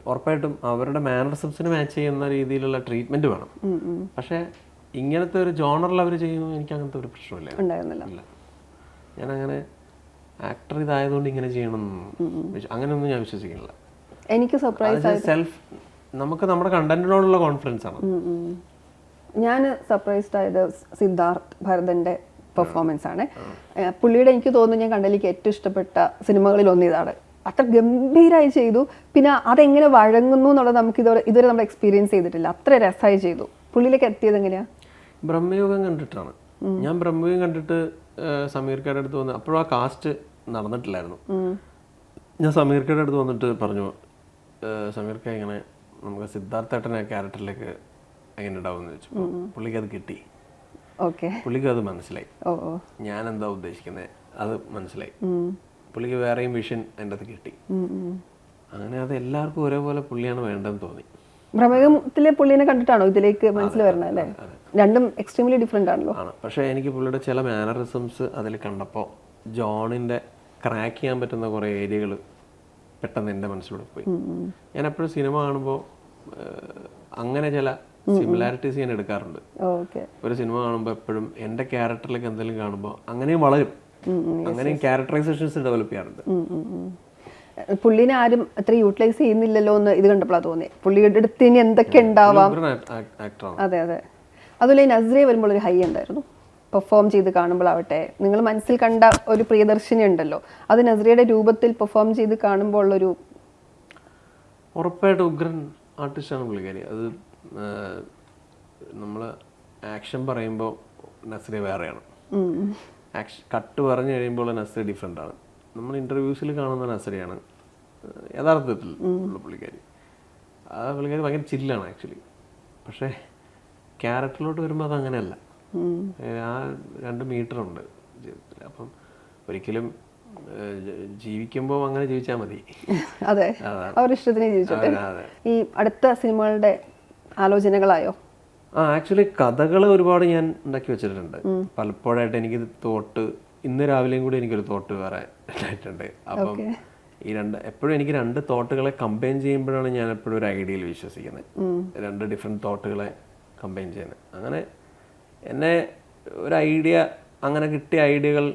ഉറപ്പായിട്ടും അവരുടെ മാനറിസംസിന് മാച്ച് ചെയ്യുന്ന രീതിയിലുള്ള ട്രീറ്റ്മെന്റ് വേണം. പക്ഷേ ഇങ്ങനത്തെ ഒരു ജോണറിൽ അവർ ചെയ്യുന്നു എനിക്ക് അങ്ങനത്തെ ഒരു പ്രശ്നമില്ല. ഉണ്ടായിരുന്നില്ല. ഞാൻ അങ്ങനെ ആക്ടർ ഇതായതുകൊണ്ട് ഇങ്ങനെ ചെയ്യണം. അങ്ങനെയൊന്നും ഞാൻ വിശ്വസിക്കുന്നില്ല. എനിക്ക് സർപ്രൈസ് സെൽഫ് നമുക്ക് നമ്മുടെ കണ്ടന്റിനോടുള്ള കോൺഫിഡൻസ് ആണ്. ഞാൻ സർപ്രൈസ്ഡ് ആയത് സിദ്ധാർത്ഥ് ഭരതന്റെ പെർഫോമൻസ് ആണ്. പുള്ളിയുടെ എനിക്ക് തോന്നുന്നു ഞാൻ കണ്ടതിലേക്ക് ഏറ്റവും ഇഷ്ടപ്പെട്ട സിനിമകളിൽ ഒന്ന് ഇതാണ്. അത്ര ഗംഭീരമായി ചെയ്തു. പിന്നെ അതെങ്ങനെ വഴങ്ങുന്നു എന്നുള്ളത് നമുക്ക് ഇതുവരെ ഇതുവരെ നമ്മൾ എക്സ്പീരിയൻസ് ചെയ്തിട്ടില്ല. അത്ര രസമായി ചെയ്തു. പുള്ളിയിലേക്ക് എത്തിയത് എങ്ങനെയാ? ബ്രഹ്മയോഗം കണ്ടിട്ടാണ്. ഞാൻ ബ്രഹ്മയോഗം കണ്ടിട്ട് സമീർക്കയുടെ അടുത്ത് വന്ന് അപ്പോഴും ആ കാസ്റ്റ് നടന്നിട്ടില്ലായിരുന്നു ഞാൻ സമീർക്കയുടെ അടുത്ത് വന്നിട്ട് പറഞ്ഞു സമീർക്ക ഇങ്ങനെ നമുക്ക് സിദ്ധാർത്ഥേട്ടനെ ക്യാരക്ടറിലേക്ക് എങ്ങനെ ഉണ്ടാവും ചോദിച്ചു പുള്ളിക്ക് അത് കിട്ടി. പുള്ളിക്ക് അത് മനസ്സിലായി. ഞാൻ എന്താ ഉദ്ദേശിക്കുന്നത് അത് മനസ്സിലായി. പുള്ളിക്ക് വേറെയും വിഷൻ എന്റെ അത് കിട്ടി. അങ്ങനെ അത് എല്ലാവർക്കും ഒരേപോലെ പുള്ളിയാണ് വേണ്ടതെന്ന് തോന്നി. ഭ്രമകത്തിലെ പുള്ളിനെ കണ്ടിട്ടാണോ ഇതിലേക്ക് മനസ്സിൽ വരുന്നത് അല്ലേ? രണ്ടും എക്സ്ട്രീംലി ഡിഫറെന്റ് ആണല്ലോ. ആണ്. പക്ഷേ എനിക്ക് പുള്ളിയുടെ ചില മാനറിസംസ് അതിൽ കണ്ടപ്പോൾ ജോണിന്റെ ക്രാക്ക് ചെയ്യാൻ പറ്റുന്ന കുറേ ഏരിയകൾ പെട്ടെന്ന് എന്റെ മനസ്സിലൂടെ പോയി. ഞാൻ എപ്പോഴും സിനിമ കാണുമ്പോൾ അങ്ങനെ ചില സിമിലാരിറ്റീസ് ഞാൻ എടുക്കാറുണ്ട്. ഒരു സിനിമ കാണുമ്പോൾ എപ്പോഴും എന്റെ ക്യാരക്ടറിലേക്ക് എന്തെങ്കിലും കാണുമ്പോൾ അങ്ങനെയും വളരും. അങ്ങനെയും ക്യാരക്ടറൈസേഷൻസ് ഡെവലപ്പ് ചെയ്യാറുണ്ട്. പുള്ളിനെ ആരും അത്ര യൂട്ടിലൈസ് ചെയ്യുന്നില്ലല്ലോ എന്ന് ഇത് കണ്ടപ്പോഴാണ് തോന്നി പുള്ളിയുടെ അടുത്ത് ഇനി എന്തൊക്കെ ഉണ്ടാവാം? അതെ അതെ. അതുപോലെ നസ്രിയ വരുമ്പോൾ ഒരു ഹൈ ഉണ്ടായിരുന്നു. പെർഫോം ചെയ്ത് കാണുമ്പോഴാവട്ടെ. നിങ്ങൾ മനസ്സിൽ കണ്ട ഒരു പ്രിയദർശിനി ഉണ്ടല്ലോ. അത് നസ്രിയയുടെ രൂപത്തിൽ പെർഫോം ചെയ്ത് കാണുമ്പോൾ ഉള്ളൊരു ഉറപ്പായിട്ട് ഉഗ്രൻ ആർട്ടിസ്റ്റാണ് പുള്ളിക്കാരി. അത് നമ്മൾ ആക്ഷൻ പറയുമ്പോൾ നസ്രി വേറെയാണ്. ആക്ഷൻ കട്ട് പറഞ്ഞു കഴിയുമ്പോൾ നസ്രി ഡിഫറെന്റ് ആണ്. നമ്മൾ ഇന്റർവ്യൂസിൽ കാണുന്ന നസ്രിയാണ്. യഥാർത്ഥത്തിൽ ഉള്ള പുള്ളിക്കാരി. ആ പുള്ളിക്കാരി ഭയങ്കര ചില്ലാണ് ആക്ച്വലി പക്ഷേ ക്യാരക്ടറിലോട്ട് വരുമ്പോൾ അത് അങ്ങനെയല്ല. ആ രണ്ട് മീറ്ററുണ്ട് ജീവിതത്തിൽ. അപ്പം ഒരിക്കലും ജീവിക്കുമ്പോൾ അങ്ങനെ ജീവിച്ചാൽ മതി. ജീവിച്ചോട്ടെ. അതെ, അതെ. ഈ അടുത്ത സിനിമകളുടെ ആലോചനകളായോ? ആ ആക്ച്വലി കഥകൾ ഒരുപാട് ഞാൻ ഉണ്ടാക്കി വെച്ചിട്ടുണ്ട്. പലപ്പോഴായിട്ട് എനിക്ക് തോട്ട് ഇന്ന് രാവിലെയും കൂടി എനിക്കൊരു തോട്ട് വേറെ ഉണ്ടായിട്ടുണ്ട്. അപ്പം ഈ രണ്ട് എപ്പോഴും എനിക്ക് രണ്ട് തോട്ടുകളെ കമ്പൈൻ ചെയ്യുമ്പോഴാണ് ഞാൻ എപ്പോഴും ഒരു ഐഡിയയിൽ വിശ്വസിക്കുന്നത്. രണ്ട് ഡിഫറെന്റ് തോട്ടുകളെ കമ്പൈൻ ചെയ്യുന്നത്. അങ്ങനെ എന്നെ ഒരു ഐഡിയ അങ്ങനെ കിട്ടിയ ഐഡിയകൾ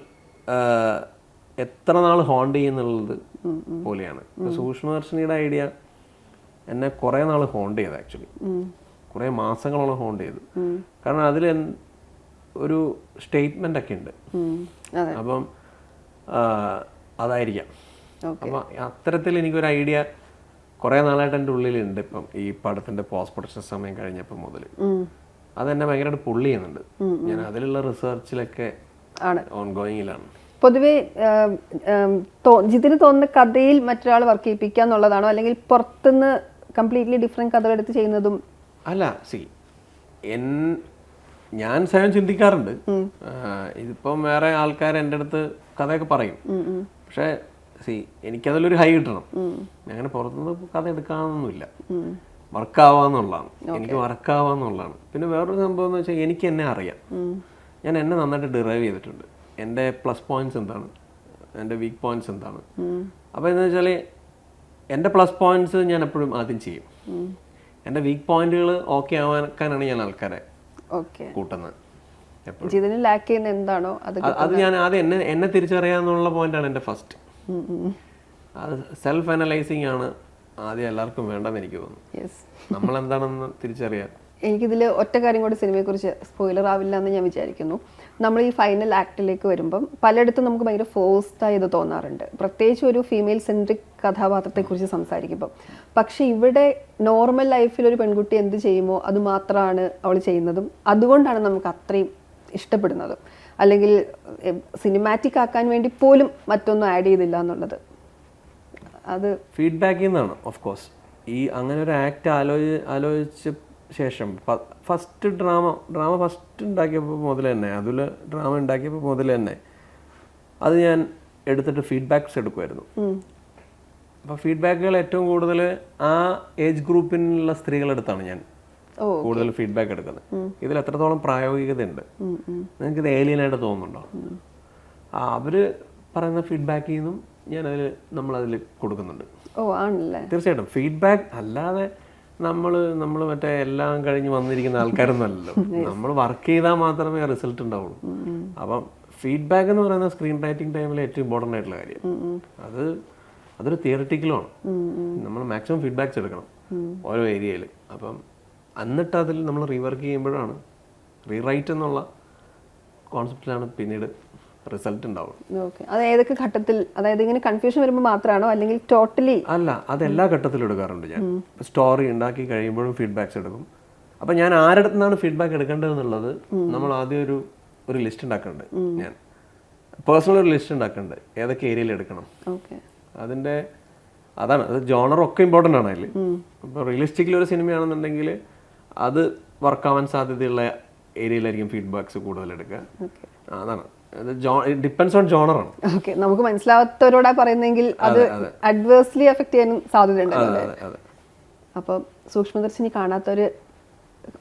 എത്ര നാൾ ഹോണ്ട് ചെയ്യുന്നുള്ളത് പോലെയാണ്. സൂക്ഷ്മദർശിനിയുടെ ഐഡിയ എന്നെ കുറേ നാൾ ഹോണ്ട് ചെയ്ത് ആക്ച്വലി കുറേ മാസങ്ങളോളം ഹോണ്ട് ചെയ്തു. കാരണം അതിൽ ഒരു സ്റ്റേറ്റ്മെന്റ് ഒക്കെ ഉണ്ട്. അപ്പം അതായിരിക്കാം. അപ്പം അത്തരത്തിൽ എനിക്കൊരു ഐഡിയ കുറേ നാളായിട്ട് എന്റെ ഉള്ളിലുണ്ട് ഇപ്പം ഈ പടത്തിന്റെ പോസ്റ്റ് പ്രൊഡക്ഷൻ സമയം കഴിഞ്ഞപ്പോൾ മുതൽ. അത് അതെന്നെ ഭയങ്കരമായിട്ട് പുള്ളി ചെയ്യുന്നുണ്ട്. ഞാൻ അതിലുള്ള റിസർച്ചിലൊക്കെ ഓൺ ഗോയിങ്ങിലാണ് പൊതുവെ ജിതിന് തോന്നുന്ന കഥയിൽ മറ്റൊരാൾ വർക്ക് ചെയ്യിപ്പിക്കുക എന്നുള്ളതാണോ അല്ലെങ്കിൽ പുറത്തുനിന്ന് കംപ്ലീറ്റ്ലി ഡിഫറെന്റ് കഥകൾ എടുത്ത് ചെയ്യുന്നതും അല്ല സി എൻ ഞാൻ സ്വയം ചിന്തിക്കാറുണ്ട്. ഇതിപ്പം വേറെ ആൾക്കാർ എന്റെ അടുത്ത് കഥയൊക്കെ പറയും. പക്ഷേ സി എനിക്കതിലൊരു ഹൈ കിട്ടണം. അങ്ങനെ പുറത്തുനിന്ന് കഥ എടുക്കാനൊന്നുമില്ല. വർക്കാവാന്നുള്ളതാണ്. എനിക്ക് വർക്കാവാന്നുള്ളതാണ്. പിന്നെ വേറൊരു സംഭവം എന്ന് വെച്ചാൽ എനിക്ക് എന്നെ അറിയാം. ഞാൻ എന്നെ നന്നായിട്ട് ഡിറൈവ് ചെയ്തിട്ടുണ്ട്. എന്റെ പ്ലസ് പോയിന്റ്സ് എന്താണ്? എന്റെ വീക്ക് പോയിന്റ്സ് എന്താണ്? അപ്പോൾ എന്ന് വെച്ചാൽ എന്റെ പ്ലസ് പോയിന്റ്സ് ഞാൻ എപ്പോഴും ആദ്യം ചെയ്യും. എന്റെ വീക്ക് പോയിന്റുകൾ ഓക്കെ ആവാനാണ് ഞാൻ ആൾക്കാരെ കൂട്ടുന്നത് ജിതിന് ലാക്ക് ചെയ്യുന്ന എന്താണോ അത് ഞാൻ ആദ്യം എന്നെ എന്നെ തിരിച്ചറിയാന്നുള്ള പോയിന്റാണ് എന്റെ ഫസ്റ്റ്. അത് സെൽഫ് അനലൈസിങ് ആണ് ആദ്യം എല്ലാവർക്കും വേണ്ടെന്ന് എനിക്ക് തോന്നുന്നു. നമ്മൾ എന്താണെന്ന് തിരിച്ചറിയാൻ. എനിക്കിതിൽ ഒറ്റ കാര്യം കൂടി സിനിമയെക്കുറിച്ച് സ്പോയിലർ ആവില്ല എന്ന് ഞാൻ വിചാരിക്കുന്നു. നമ്മൾ ഈ ഫൈനൽ ആക്ടിലേക്ക് വരുമ്പം പലയിടത്തും നമുക്ക് ഭയങ്കര ഫോഴ്സ്ഡ് ആയി ഇത് തോന്നാറുണ്ട്. പ്രത്യേകിച്ച് ഒരു ഫീമെയിൽ സെൻട്രിക് കഥാപാത്രത്തെക്കുറിച്ച് സംസാരിക്കുമ്പം. പക്ഷെ ഇവിടെ നോർമൽ ലൈഫിൽ ഒരു പെൺകുട്ടി എന്ത് ചെയ്യുമോ അത് മാത്രമാണ് അവൾ ചെയ്യുന്നതും. അതുകൊണ്ടാണ് നമുക്ക് അത്രയും ഇഷ്ടപ്പെടുന്നത്. അല്ലെങ്കിൽ സിനിമാറ്റിക് ആക്കാൻ വേണ്ടി പോലും മറ്റൊന്നും ആഡ് ചെയ്തില്ല എന്നുള്ളത്. അത് ഫീഡ്ബാക്കിൽ നിന്നാണ് ഓഫ് കോഴ്സ് ഈ അങ്ങനെ ഒരു ആക്ട് ആലോചി ആലോചിച്ച ശേഷം ഫസ്റ്റ് ഡ്രാമ ഡ്രാമ ഫസ്റ്റ് ഉണ്ടാക്കിയപ്പോൾ മുതൽ തന്നെ അതിൽ ഡ്രാമ ഉണ്ടാക്കിയപ്പോൾ മുതൽ തന്നെ അത് ഞാൻ എടുത്തിട്ട് ഫീഡ്ബാക്ക്സ് എടുക്കുമായിരുന്നു അപ്പോൾ ഫീഡ്ബാക്കുകൾ ഏറ്റവും കൂടുതൽ ആ ഏജ് ഗ്രൂപ്പിനുള്ള സ്ത്രീകളെടുത്താണ് ഞാൻ കൂടുതൽ ഫീഡ്ബാക്ക് എടുക്കുന്നത്. ഇതിൽ എത്രത്തോളം പ്രായോഗികതയുണ്ട്? നിങ്ങൾക്ക് ഇത് ഏലിയനായിട്ട് തോന്നുന്നുണ്ടോ? ആ അവർ പറയുന്ന ഫീഡ്ബാക്കിൽ നിന്നും ഞാനതിൽ നമ്മളതിൽ കൊടുക്കുന്നുണ്ട്. ഓ ആണല്ലേ? തീർച്ചയായിട്ടും. ഫീഡ്ബാക്ക് അല്ലാതെ നമ്മൾ നമ്മൾ മറ്റേ എല്ലാം കഴിഞ്ഞ് വന്നിരിക്കുന്ന ആൾക്കാരൊന്നുമല്ലല്ലോ. നമ്മൾ വർക്ക് ചെയ്താൽ മാത്രമേ റിസൾട്ട് ഉണ്ടാവുള്ളൂ. അപ്പം ഫീഡ്ബാക്ക് എന്ന് പറയുന്നത് സ്ക്രീൻ റൈറ്റിംഗ് ടൈമിൽ ഏറ്റവും ഇമ്പോർട്ടന്റ് ആയിട്ടുള്ള കാര്യം. അത് അതൊരു തിയററ്റിക്കലാണ് നമ്മൾ മാക്സിമം ഫീഡ്ബാക്ക്സ് എടുക്കണം ഓരോ ഏരിയയിൽ അപ്പം എന്നിട്ട് അതിൽ നമ്മൾ റീവർക്ക് ചെയ്യുമ്പോഴാണ് റീറൈറ്റ് എന്നുള്ള കോൺസെപ്റ്റിലാണ് പിന്നീട് റിസൾട്ട് ഉണ്ടാവും അത് ഏതൊക്കെ ഘട്ടത്തിൽ അതായത് ഇങ്ങനെ കൺഫ്യൂഷൻ വരുമ്പോൾ മാത്രമാണോ അല്ലെങ്കിൽ ടോട്ടലി അല്ല അത് എല്ലാ ഘട്ടത്തിലും എടുക്കാറുണ്ട് ഞാൻ. സ്റ്റോറി ഉണ്ടാക്കി കഴിയുമ്പോഴും ഫീഡ്ബാക്സ് എടുക്കും. അപ്പം ഞാൻ ആരുടെ നിന്നാണ് ഫീഡ്ബാക്ക് എടുക്കേണ്ടതെന്നുള്ളത് നമ്മൾ ആദ്യം ഒരു ഒരു ലിസ്റ്റ് ഉണ്ടാക്കുന്നുണ്ട് ഞാൻ. പേഴ്സണൽ ഒരു ലിസ്റ്റ് ഉണ്ടാക്കുന്നുണ്ട് ഏതൊക്കെ ഏരിയയിൽ എടുക്കണം. അതിന്റെ അതാണ്. അത് ജോണർ ഒക്കെ ഇമ്പോർട്ടന്റ് ആണ് അതിൽ ഇപ്പോൾ റിയലിസ്റ്റിക്കലി ഒരു സിനിമയാണെന്നുണ്ടെങ്കിൽ അത് വർക്കാവാൻ സാധ്യതയുള്ള ഏരിയയിലായിരിക്കും ഫീഡ്ബാക്സ് കൂടുതൽ എടുക്കുക. അതാണ്. ഡിപ്പെൻസ് ഓൺ ജോണറാണ് ഓക്കെ നമുക്ക് മനസ്സിലാവാത്തവരോടാ പറയുന്നെങ്കിൽ അത് അഡ്വേഴ്സ്ലി എഫക്ട് ചെയ്യാനും സാധ്യതയുണ്ട് അപ്പം സൂക്ഷ്മദർശിനി കാണാത്തവർ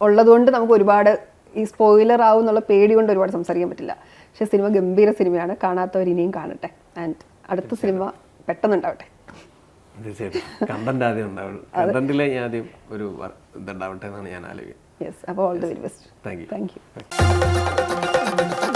ഉള്ളതുകൊണ്ട് നമുക്ക് ഒരുപാട് ഈ സ്പോയിലർ ആവും എന്നുള്ള പേടി കൊണ്ട് ഒരുപാട് സംസാരിക്കാൻ പറ്റില്ല. പക്ഷെ സിനിമ ഗംഭീര സിനിമയാണ് കാണാത്തവർ ഇനിയും കാണട്ടെ. ആൻഡ് അടുത്ത സിനിമ പെട്ടെന്നുണ്ടാവട്ടെ. തീർച്ചയായിട്ടും. കണ്ടന്റ് ആദ്യം ഉണ്ടാവുള്ളൂ കണ്ടന്റിലെ ഞാൻ ആദ്യം ഒരു വർ- ഇതുണ്ടാവട്ടെ എന്നാണ് ഞാൻ ആലോചിക്കുന്നത്. യെസ് അപ്പോൾ all the very best thank you thank you